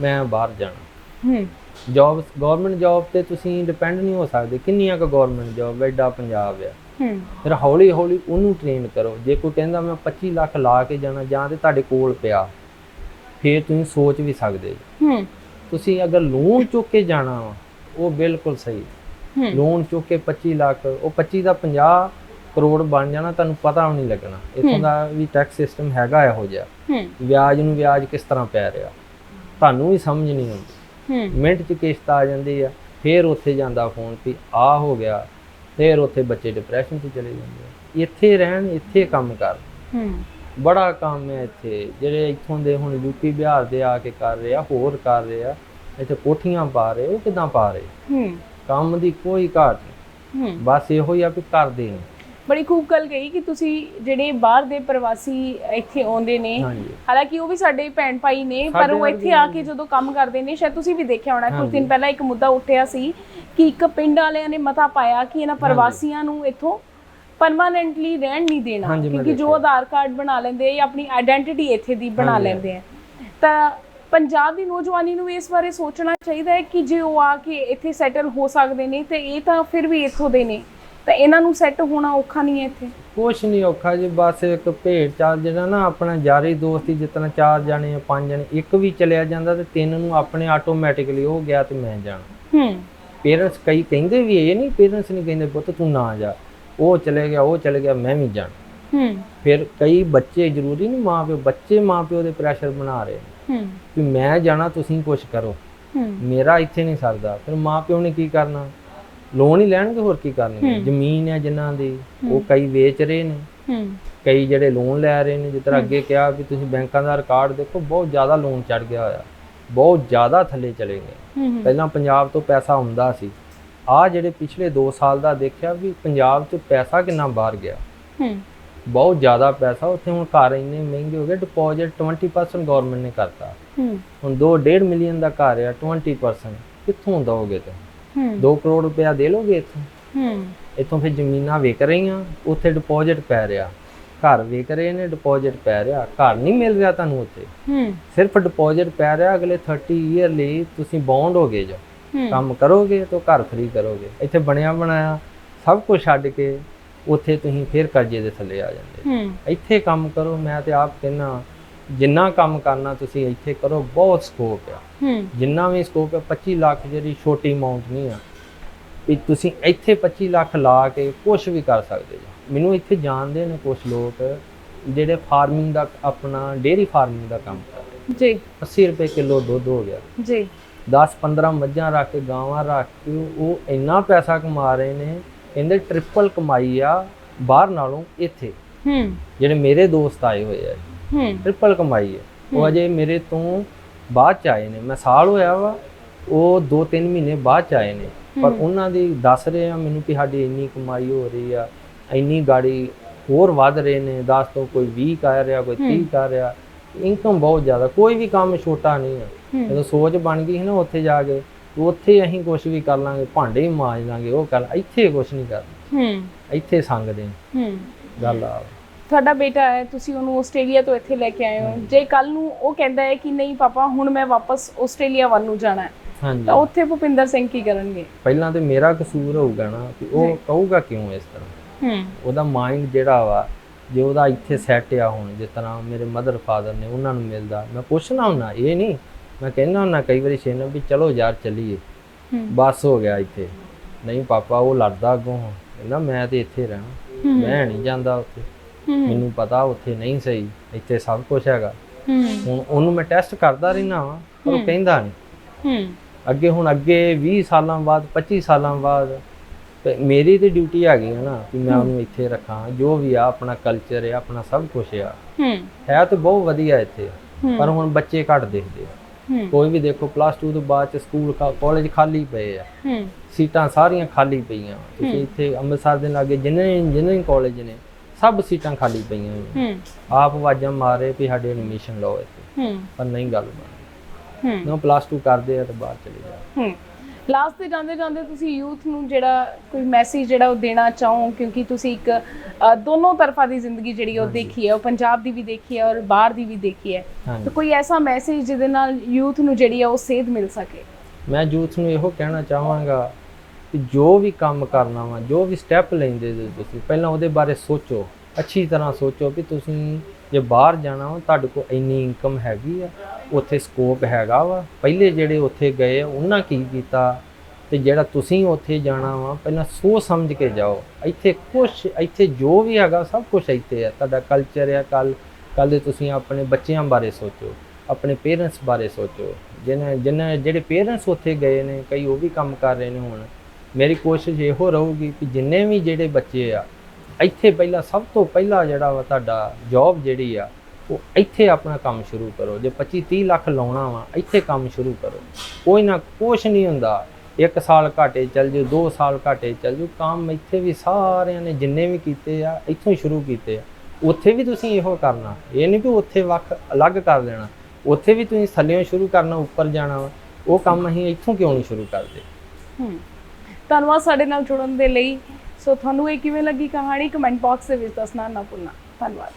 ਮੈਂ ਬਾਹਰ ਜਾਣਾ। ਹੂੰ। ਜੌਬ ਗਵਰਨਮੈਂਟ ਜੌਬ ਤੇ ਤੁਸੀਂ ਡਿਪੈਂਡ ਨਹੀਂ ਹੋ ਸਕਦੇ। ਕਿੰਨੀਆਂ ਕੁ ਗਵਰਨਮੈਂਟ ਜੌਬ ਐਡਾ ਪੰਜਾਬ ਆ। ਹੂੰ। ਫਿਰ ਹੌਲੀ ਹੌਲੀ ਉਹਨੂੰ ਟ੍ਰੇਨ ਕਰੋ। ਜੇ ਕੋਈ ਕਹਿੰਦਾ ਮੈਂ 25 ਲੱਖ ਲਾ ਕੇ ਜਾਣਾ ਜਾਂ ਤੇ ਤੁਹਾਡੇ ਕੋਲ ਪਿਆ ਫਿਰ ਤੁਸੀਂ ਸੋਚ ਵੀ ਸਕਦੇ। ਜੀ। ਹੂੰ। ਤੁਸੀਂ ਅਗਰ ਲੋਨ ਚੁੱਕ ਕੇ ਜਾਣਾ ਉਹ ਬਿਲਕੁਲ ਸਹੀ। ਹੂੰ। ਲੋਨ ਚੁੱਕ ਕੇ 25 ਲੱਖ ਉਹ 25 ਦਾ 50 ਕਰੋੜ ਬਣ ਜਾਣਾ ਤੁਹਾਨੂੰ ਪਤਾ ਵੀ ਨਹੀਂ ਲੱਗਣਾ। ਇਥੋਂ ਦਾ ਵੀ ਟੈਕਸ ਸਿਸਟਮ ਹੈਗਾ ਇਹੋ ਜਿਹਾ। ਹੂੰ। ਵਿਆਜ ਨੂੰ ਵਿਆਜ ਕਿਸ ਤਰ੍ਹਾਂ ਪੈ ਰਿਹਾ। ਤੁਹਾਨੂੰ ਵੀ ਸਮਝ ਨਹੀਂ ਆਉਂਦੀ। ਹੂੰ ਮਿੰਟ 'ਚ ਕਿਸ਼ਤ ਆ ਜਾਂਦੀ ਆ ਫਿਰ ਉੱਥੇ ਜਾਂਦਾ ਫੋਨ ਵੀ ਆ ਹੋ ਗਿਆ ਫਿਰ ਉੱਥੇ ਬੱਚੇ ਡਿਪਰੈਸ਼ਨ 'ਚ ਚਲੇ ਜਾਂਦੇ ਆ। ਇੱਥੇ ਰਹਿਣ ਇੱਥੇ ਕੰਮ ਕਰ। ਹੂੰ। ਬੜਾ ਕੰਮ ਹੈ ਇੱਥੇ ਜਿਹੜੇ ਇੱਥੋਂ ਦੇ ਹੁਣ ਯੂਪੀ ਬਿਹਾਰ ਦੇ ਆ ਕੇ ਕਰ ਰਹੇ ਆ ਹੋਰ ਕਰ ਰਹੇ ਆ ਇੱਥੇ ਕੋਠੀਆਂ ਪਾ ਰਹੇ ਉਹ ਕਿਦਾਂ ਪਾ ਰਹੇ? ਹੂੰ। ਕੰਮ ਦੀ ਕੋਈ ਘਾਟ ਨਹੀਂ। ਹੂੰ। ਬਸ ਇਹੋ ਹੀ ਆ ਵੀ ਕਰਦੇ ਨੇ। ਬੜੀ ਖੂਬ ਗੱਲ ਕਹੀ ਕਿ ਤੁਸੀਂ ਜਿਹੜੇ ਬਾਹਰ ਦੇ ਪ੍ਰਵਾਸੀ ਇੱਥੇ ਆਉਂਦੇ ਨੇ ਹਾਲਾਂਕਿ ਉਹ ਵੀ ਸਾਡੇ ਭੈਣ ਭਾਈ ਨੇ ਪਰ ਉਹ ਇੱਥੇ ਆ ਕੇ ਜਦੋਂ ਕੰਮ ਕਰਦੇ ਨੇ ਸ਼ਾਇਦ ਤੁਸੀਂ ਵੀ ਦੇਖਿਆ ਹੋਣਾ ਕੁਝ। ਦਿਨ ਪਹਿਲਾਂ ਇੱਕ ਮੁੱਦਾ ਉੱਠਿਆ ਸੀ ਕਿ ਇੱਕ ਪਿੰਡ ਵਾਲਿਆਂ ਨੇ ਮਤਾ ਪਾਇਆ ਕਿ ਇਹਨਾਂ ਪ੍ਰਵਾਸੀਆਂ ਨੂੰ ਇੱਥੋਂ ਪਰਮਾਨੈਂਟਲੀ ਰਹਿਣ ਨਹੀਂ ਦੇਣਾ ਕਿਉਂਕਿ ਜੋ। ਆਧਾਰ ਕਾਰਡ ਬਣਾ ਲੈਂਦੇ ਆ ਜਾਂ ਆਪਣੀ ਆਇਡੈਂਟੀਟੀ ਇੱਥੇ ਦੀ ਬਣਾ। ਲੈਂਦੇ ਆ ਤਾਂ ਪੰਜਾਬ ਦੀ ਨੌਜਵਾਨੀ ਨੂੰ ਇਸ ਬਾਰੇ ਸੋਚਣਾ ਚਾਹੀਦਾ ਹੈ ਕਿ ਜੇ ਉਹ ਆ ਕੇ ਇੱਥੇ ਸੈਟਲ ਹੋ ਸਕਦੇ ਨੇ ਤੇ ਇਹ ਤਾਂ ਫਿਰ ਵੀ ਇੱਥੋਂ ਦੇ ਨੇ ਤਾਂ ਇਹਨਾਂ ਨੂੰ ਸੈੱਟ ਹੋਣਾ ਔਖਾ ਨਹੀਂ ਹੈ ਇੱਥੇ? ਕੁਛ ਨਹੀਂ ਔਖਾ ਜੀ ਬਸ ਇੱਕ ਭੇਡ ਚਾਲ ਜਿਹੜਾ ਨਾ ਆਪਣਾ ਯਾਰੀ ਦੋਸਤੀ ਜਿਤਨਾ ਚਾਰ ਜਾਣੇ ਆ ਪੰਜ ਜਣੇ ਇੱਕ ਵੀ ਚਲਿਆ ਜਾਂਦਾ ਤੇ ਤਿੰਨ ਨੂੰ ਆਪਣੇ ਆਟੋਮੈਟਿਕਲੀ ਉਹ ਗਿਆ ਤੇ ਮੈਂ ਜਾਣਾ। ਹੂੰ। ਪੇਰੈਂਟਸ ਕਈ ਕਹਿੰਦੇ ਵੀ ਇਹ ਨਹੀਂ ਪੇਰੈਂਟਸ ਨਹੀਂ ਕਹਿੰਦੇ ਪੁੱਤ ਤੂੰ ਨਾ ਜਾ। ਉਹ ਚਲੇ ਗਿਆ ਉਹ ਚਲੇ ਗਿਆ ਮੈਂ ਵੀ ਜਾਣਾ। ਹੂੰ। ਫਿਰ ਕਈ ਬੱਚੇ ਜ਼ਰੂਰੀ ਨਹੀਂ ਮਾਂ ਪਿਓ ਬੱਚੇ ਮਾਂ ਪਿਓ ਦੇ ਪ੍ਰੈਸ਼ਰ ਬਣਾ ਰਹੇ ਨੇ। ਹੂੰ। ਵੀ ਮੈਂ ਜਾਣਾ ਤੁਸੀਂ ਕੁਝ ਕਰੋ। ਹੂੰ। ਮੇਰਾ ਇੱਥੇ ਨਹੀਂ ਸਰਦਾ। ਫਿਰ ਮਾਂ ਪਿਓ ਨੇ ਕੀ ਕਰਨਾ? ਲੋਨ ਹੀ ਲੈਣਗੇ ਹੋਰ ਕੀ ਕਰਨਗੇ। ਜ਼ਮੀਨ ਹੈ ਜਿਨ੍ਹਾਂ ਦੀ ਉਹ ਕਈ ਵੇਚ ਰਹੇ ਨੇ। ਕਈ ਜਿਹੜੇ ਲੋਨ ਲੈ ਰਹੇ ਨੇ ਤਰ੍ਹਾਂ ਅੱਗੇ ਕਿਹਾ ਵੀ ਤੁਸੀਂ ਬੈਂਕਾਂ ਦਾ ਰਿਕਾਰਡ ਦੇਖੋ ਬਹੁਤ ਜ਼ਿਆਦਾ ਲੋਨ ਚੜ ਗਿਆ ਹੋਇਆ। ਬਹੁਤ ਜ਼ਿਆਦਾ ਥੱਲੇ ਚਲੇ ਗਏ। ਪਹਿਲਾਂ ਪੰਜਾਬ ਤੋਂ ਪੈਸਾ ਆਉਂਦਾ ਸੀ। ਆ ਜਿਹੜੇ ਪਿਛਲੇ 2 ਸਾਲ ਦਾ ਦੇਖਿਆ ਵੀ ਪੰਜਾਬ 'ਚ ਪੈਸਾ ਕਿੰਨਾ ਬਾਹਰ ਗਿਆ। ਬਹੁਤ ਜ਼ਿਆਦਾ ਪੈਸਾ ਉੱਥੇ ਹੁਣ ਘਰ ਇੰਨੇ ਮਹਿੰਗੇ ਹੋ ਗਏ ਡਿਪੋਜ਼ਿਟ 20% ਗਵਰਨਮੈਂਟ ਨੇ ਕਰਤਾ। ਹੁਣ 2 1.5 ਮਿਲੀਅਨ ਦਾ ਘਰ ਆ 20% ਕਿੱਥੋਂ ਦੋਗੇ ਤੇ? 2 ਕਰੋੜ ਰੁਪਇਆ ਦੇ ਲੋਗੇ ਇੱਥੋਂ? ਹੂੰ। ਇੱਥੋਂ ਫਿਰ ਜ਼ਮੀਨਾਂ ਵਿਕ ਰਹੀਆਂ ਉੱਥੇ ਡਿਪੋਜ਼ਿਟ ਪੈ ਰਿਹਾ। ਘਰ ਵਿਕ ਰਹੇ ਨੇ ਡਿਪੋਜ਼ਿਟ ਪੈ ਰਿਹਾ। ਘਰ ਨਹੀਂ ਮਿਲ ਰਿਹਾ ਤੁਹਾਨੂੰ ਉੱਥੇ। ਹੂੰ। ਸਿਰਫ ਡਿਪੋਜ਼ਿਟ ਪੈ ਰਿਹਾ ਅਗਲੇ 30 ਈਅਰ ਲਈ ਤੁਸੀਂ ਬੌਂਡ ਹੋਗੇ ਜੋ। ਹੂੰ। ਕੰਮ ਕਰੋਗੇ ਤਾਂ ਘਰ ਫ੍ਰੀ ਕਰੋਗੇ। ਇੱਥੇ ਬਣਿਆ ਬਣਾਇਆ ਸਭ ਕੁਝ ਛੱਡ ਕੇ ਉੱਥੇ ਤੁਸੀਂ ਫਿਰ ਕਰਜ਼ੇ ਦੇ ਥੱਲੇ ਆ ਜਾਂਦੇ। ਹੂੰ। ਇੱਥੇ ਕੰਮ ਕਰੋ ਮੈਂ ਤੇ ਆਪ ਕਹਿੰਨਾ ਜਿੰਨਾ ਕੰਮ ਕਰਨਾ ਤੁਸੀਂ ਇੱਥੇ ਕਰੋ ਬਹੁਤ ਸਕੋਪ ਆ। ਹੂੰ। ਜਿੰਨਾ ਵੀ ਸਕੋਪ ਹੈ 25 ਲੱਖ ਜਿਹੜੀ ਛੋਟੀ ਅਮਾਉਂਟ ਨਹੀਂ ਆ ਵੀ ਤੁਸੀਂ ਇੱਥੇ 25 ਲੱਖ ਲਾ ਕੇ ਕੁਝ ਵੀ ਕਰ ਸਕਦੇ ਹੋ। ਮੈਨੂੰ ਇੱਥੇ ਜਾਣਦੇ ਨੇ ਕੁਝ ਲੋਕ ਜਿਹੜੇ ਫਾਰਮਿੰਗ ਦਾ ਆਪਣਾ ਡੇਰੀ ਫਾਰਮਿੰਗ ਦਾ ਕੰਮ ਕਰਦੇ ਜੀ। 80 ਰੁਪਏ ਕਿਲੋ ਦੁੱਧ ਹੋ ਗਿਆ। ਜੀ। 10 15 ਮੱਝਾਂ ਰੱਖ ਕੇ ਗਾਵਾਂ ਰੱਖ ਕੇ ਉਹ ਇੰਨਾ ਪੈਸਾ ਕਮਾ ਰਹੇ ਨੇ ਕਹਿੰਦੇ ਟ੍ਰਿਪਲ ਕਮਾਈ ਆ ਬਾਹਰ ਨਾਲੋਂ ਇੱਥੇ। ਹੂੰ। ਜਿਹੜੇ ਮੇਰੇ ਦੋਸਤ ਆਏ ਹੋਏ ਆ ਹੂੰ। ਟ੍ਰਿਪਲ ਕਮਾਈ ਹੈ। ਉਹ ਅਜੇ ਮੇਰੇ ਤੋਂ ਬਾਅਦ ਚ ਆਏ ਨੇ। ਮੈਂ ਸਾਲ ਹੋਇਆ ਵਾ ਉਹ 2-3 ਮਹੀਨੇ ਬਾਅਦ ਚ ਆਏ ਨੇ। ਪਰ ਉਹਨਾਂ ਦੀ ਦੱਸ ਰਹੇ ਆ ਮੈਨੂੰ ਕਿ ਸਾਡੀ ਇੰਨੀ ਕਮਾਈ ਹੋ ਰਹੀ ਆ ਇੰਨੀ ਗਾੜੀ ਹੋਰ ਵੱਧ ਰਹੇ ਨੇ 10 ਤੋਂ ਕੋਈ 20 ਕਰ ਰਿਹਾ ਕੋਈ 30 ਕਰ ਰਿਹਾ। ਇਨਕਮ ਬਹੁਤ ਜ਼ਿਆਦਾ ਕੋਈ ਵੀ ਕੰਮ ਛੋਟਾ ਨਹੀਂ ਆ। ਹੂੰ। ਜਦੋਂ ਸੋਚ ਬਣ ਗਈ ਸੀ ਨਾ ਉੱਥੇ ਜਾ ਕੇ ਉੱਥੇ ਅਸੀਂ ਕੁਝ ਵੀ ਕਰ ਲਾਂਗੇ ਭਾਂਡੇ ਹੀ ਮਾਂਜ ਲਾਂਗੇ ਉਹ ਕਰ ਇੱਥੇ ਕੁਝ ਨਹੀਂ ਕਰਨਾ ਹੂੰ। ਇੱਥੇ ਸੰਗਦੇ। ਹੂੰ। ਗੱਲ ਆ। ਤੁਹਾਡਾ ਬੇਟਾ ਹੈ ਤੁਸੀਂ ਉਹਨੂੰ ਆਸਟ੍ਰੇਲੀਆ ਤੋਂ ਇੱਥੇ ਲੈ ਕੇ ਆਏ ਹੋ। ਜੇ ਕੱਲ ਨੂੰ ਉਹ ਕਹਿੰਦਾ ਹੈ ਕਿ ਨਹੀਂ ਪਾਪਾ ਹੁਣ ਮੈਂ ਵਾਪਸ ਆਸਟ੍ਰੇਲੀਆ ਵੱਲ ਨੂੰ ਜਾਣਾ ਹੈ ਹਾਂਜੀ। ਤਾਂ ਉੱਥੇ ਭੁਪਿੰਦਰ ਸਿੰਘ ਕੀ ਕਰਨਗੇ? ਪਹਿਲਾਂ ਤੇ ਮੇਰਾ ਕਸੂਰ ਹੋਊਗਾ ਨਾ ਕਿ ਉਹ ਕਹੂਗਾ ਕਿਉਂ ਇਸ ਤਰ੍ਹਾਂ? ਹੂੰ। ਉਹਦਾ ਮਾਈਂਡ ਜਿਹੜਾ ਵਾ ਜੇ ਉਹਦਾ ਇੱਥੇ ਸੈੱਟ ਆ ਹੁਣ ਜਿਸ ਤਰ੍ਹਾਂ ਮੇਰੇ ਮਦਰ ਫਾਦਰ ਨੇ ਉਹਨਾਂ ਨੂੰ ਮਿਲਦਾ ਮੈਂ ਪੁੱਛਣਾ ਹੁੰਨਾ ਇਹ ਨਹੀਂ ਮੈਂ ਕਹਿੰਦਾ ਹੁੰਨਾ ਕਈ ਵਾਰੀ ਸ਼ੇਨ ਵੀ ਚਲੋ ਯਾਰ ਚੱਲੀਏ। ਬਸ ਹੋ ਗਿਆ ਇੱਥੇ। ਨਹੀਂ ਪਾਪਾ ਉਹ ਲੜਦਾ ਅੱਗੋਂ ਕਹਿੰਦਾ ਮੈਂ ਤੇ ਇੱਥੇ ਰਹਿਣਾ। ਮੈਂ ਨਹੀਂ ਜਾਂਦਾ ਉੱਥੇ। ਮੈਨੂੰ ਪਤਾ ਉੱਥੇ ਨਹੀਂ ਸਹੀ ਇੱਥੇ ਸਭ ਕੁਝ ਹੈਗਾ। ਹੂੰ। ਹੁਣ ਉਹਨੂੰ ਮੈਂ ਟੈਸਟ ਕਰਦਾ ਰਹਿਣਾ ਵਾ ਪਰ ਉਹ ਕਹਿੰਦਾ ਨਹੀਂ। ਹੂੰ। ਅੱਗੇ ਹੁਣ ਅੱਗੇ 20 ਸਾਲਾਂ ਬਾਅਦ 25 ਸਾਲਾਂ ਬਾਅਦ ਤੇ ਮੇਰੀ ਤੇ ਡਿਊਟੀ ਹੈਗੀ ਹੈ ਨਾ ਕਿ ਮੈਂ ਉਹਨੂੰ ਇੱਥੇ ਰੱਖਾਂ ਜੋ ਵੀ ਆ ਆਪਣਾ ਕਲਚਰ ਹੈ ਆਪਣਾ ਸਭ ਕੁਝ ਆ। ਹੂੰ। ਹੈ ਤਾਂ ਬਹੁਤ ਵਧੀਆ ਇੱਥੇ। ਪਰ ਹੁਣ ਬੱਚੇ ਘੱਟ ਦੇਖਦੇ ਆ। ਕੋਈ ਵੀ ਦੇਖੋ ਪਲੱਸ 2 ਤੋਂ ਬਾਅਦ ਚ ਸਕੂਲ ਕਾਲਜ ਖਾਲੀ ਪਏ ਆ। ਸੀਟਾਂ ਸਾਰੀਆਂ ਖਾਲੀ ਪਈਆਂ। ਤੁਸੀਂ ਇੱਥੇ ਅੰਮ੍ਰਿਤਸਰ ਦੇ ਲਾਗੇ ਜਿੰਨੇ ਇੰਜੀਨੀਅਰਿੰਗ ਕਾਲਜ ਨੇ ਸਭ ਸੀਟਾਂ ਖਾਲੀ ਪਈਆਂ ਹੋਈਆਂ। ਹੂੰ। ਆਪ ਆਵਾਜ਼ਾਂ ਮਾਰੇ ਵੀ ਸਾਡੇ ਐਡਮਿਸ਼ਨ ਲਓ ਇੱਥੇ। ਹੂੰ। ਪਰ ਨਹੀਂ ਗੱਲ ਬਣਦੀ ਹੂੰ। ਨਾ ਪਲੱਸ 2 ਕਰਦੇ ਆ ਤਾਂ ਬਾਹਰ ਚਲੇ ਜਾ ਹੂੰ। ਲਾਸਟ ਤੇ ਜਾਂਦੇ ਜਾਂਦੇ ਤੁਸੀਂ ਯੂਥ ਨੂੰ ਜਿਹੜਾ ਕੋਈ ਮੈਸੇਜ ਜਿਹੜਾ ਉਹ ਦੇਣਾ ਚਾਹੋ ਕਿਉਂਕਿ ਤੁਸੀਂ ਇੱਕ ਦੋਨੋਂ ਤਰਫਾ ਦੀ ਜ਼ਿੰਦਗੀ ਜਿਹੜੀ ਉਹ ਦੇਖੀ ਹੈ। ਉਹ ਪੰਜਾਬ ਦੀ ਵੀ ਦੇਖੀ ਹੈ ਔਰ ਬਾਹਰ ਦੀ ਵੀ ਦੇਖੀ ਹੈ। ਤਾਂ ਕੋਈ ਐਸਾ ਮੈਸੇਜ ਜਿਹਦੇ ਨਾਲ ਯੂਥ ਨੂੰ ਜਿਹੜੀ ਹੈ ਉਹ ਸੇਧ ਮਿਲ ਸਕੇ? ਮੈਂ ਯੂਥ ਨੂੰ ਇਹੋ ਕਹਿਣਾ ਚਾਹਾਂਗਾ ਕਿ ਜੋ ਵੀ ਕੰਮ ਕਰਨਾ ਵਾ, ਜੋ ਵੀ ਸਟੈਪ ਲੈਂਦੇ ਜੇ ਤੁਸੀਂ, ਪਹਿਲਾਂ ਉਹਦੇ ਬਾਰੇ ਸੋਚੋ, ਅੱਛੀ ਤਰ੍ਹਾਂ ਸੋਚੋ ਕਿ ਤੁਸੀਂ ਜੇ ਬਾਹਰ ਜਾਣਾ ਵਾ, ਤੁਹਾਡੇ ਕੋਲ ਇੰਨੀ ਇਨਕਮ ਹੈਗੀ ਆ, ਉੱਥੇ ਸਕੋਪ ਹੈਗਾ ਵਾ, ਪਹਿਲੇ ਜਿਹੜੇ ਉੱਥੇ ਗਏ ਉਹਨਾਂ ਕੀ ਕੀਤਾ? ਤੇ ਜਿਹੜਾ ਤੁਸੀਂ ਉੱਥੇ ਜਾਣਾ ਵਾ, ਪਹਿਲਾਂ ਸੋਚ ਸਮਝ ਕੇ ਜਾਓ, ਇੱਥੇ ਕੁਛ, ਇੱਥੇ ਜੋ ਵੀ ਹੈਗਾ, ਸਭ ਕੁਝ ਇੱਥੇ ਆ, ਤੁਹਾਡਾ ਕਲਚਰ ਆ ਕੱਲ ਕੱਲ ਦੇ ਤੁਸੀਂ ਆਪਣੇ ਬੱਚਿਆਂ ਬਾਰੇ ਸੋਚੋ, ਆਪਣੇ ਪੇਰੈਂਟਸ ਬਾਰੇ ਸੋਚੋ, ਜਿਹਨਾਂ, ਜਿਹਨੇ, ਜਿਹੜੇ ਪੇਰੈਂਟਸ ਉੱਥੇ ਗਏ ਨੇ, ਕਈ ਉਹ ਵੀ ਕੰਮ ਕਰ ਰਹੇ ਨੇ ਹੁਣ ਮੇਰੀ ਕੋਸ਼ਿਸ਼ ਇਹੋ ਰਹੂਗੀ ਕਿ ਜਿੰਨੇ ਵੀ ਜਿਹੜੇ ਬੱਚੇ ਆ, ਇੱਥੇ ਪਹਿਲਾਂ ਸਭ ਤੋਂ ਪਹਿਲਾਂ ਜਿਹੜਾ ਵਾ ਤੁਹਾਡਾ ਜੌਬ ਜਿਹੜੀ ਆ, ਉਹ ਇੱਥੇ ਆਪਣਾ ਕੰਮ ਸ਼ੁਰੂ ਕਰੋ। ਜੇ 25 30 ਲੱਖ ਲਾਉਣਾ ਵਾ, ਇੱਥੇ ਕੰਮ ਸ਼ੁਰੂ ਕਰੋ। ਕੋਈ ਨਾ ਕੁਛ ਨਹੀਂ ਹੁੰਦਾ। ਇੱਕ ਸਾਲ ਘਾਟੇ ਚੱਲ ਜਾਓ ਦੋ ਸਾਲ ਘਾਟੇ ਚੱਲ ਜਾਓ ਕੰਮ ਇੱਥੇ ਵੀ ਸਾਰਿਆਂ ਨੇ ਜਿੰਨੇ ਵੀ ਕੀਤੇ ਆ, ਇੱਥੋਂ ਹੀ ਸ਼ੁਰੂ ਕੀਤੇ ਆ। ਉੱਥੇ ਵੀ ਤੁਸੀਂ ਇਹੋ ਕਰਨਾ। ਇਹ ਨਹੀਂ ਕਿ ਉੱਥੇ ਵੱਖ ਅਲੱਗ ਕਰ ਦੇਣਾ। ਉੱਥੇ ਵੀ ਤੁਸੀਂ ਥੱਲੇੋਂ ਸ਼ੁਰੂ ਕਰਨਾ, ਉੱਪਰ ਜਾਣਾ ਵਾ। ਉਹ ਕੰਮ ਅਸੀਂ ਇੱਥੋਂ ਕਿਉਂ ਨਹੀਂ ਸ਼ੁਰੂ ਕਰਦੇ? ਹੂੰ। ਧੰਨਵਾਦ ਸਾਡੇ ਨਾਲ ਜੁੜਨ ਦੇ ਲਈ। ਸੋ ਤੁਹਾਨੂੰ ਇਹ ਕਿਵੇਂ ਲੱਗੀ ਕਹਾਣੀ? ਕਮੈਂਟ ਬਾਕਸ ਦੇ ਵਿੱਚ ਦੱਸਣਾ ਨਾ ਭੁੱਲਣਾ। ਧੰਨਵਾਦ।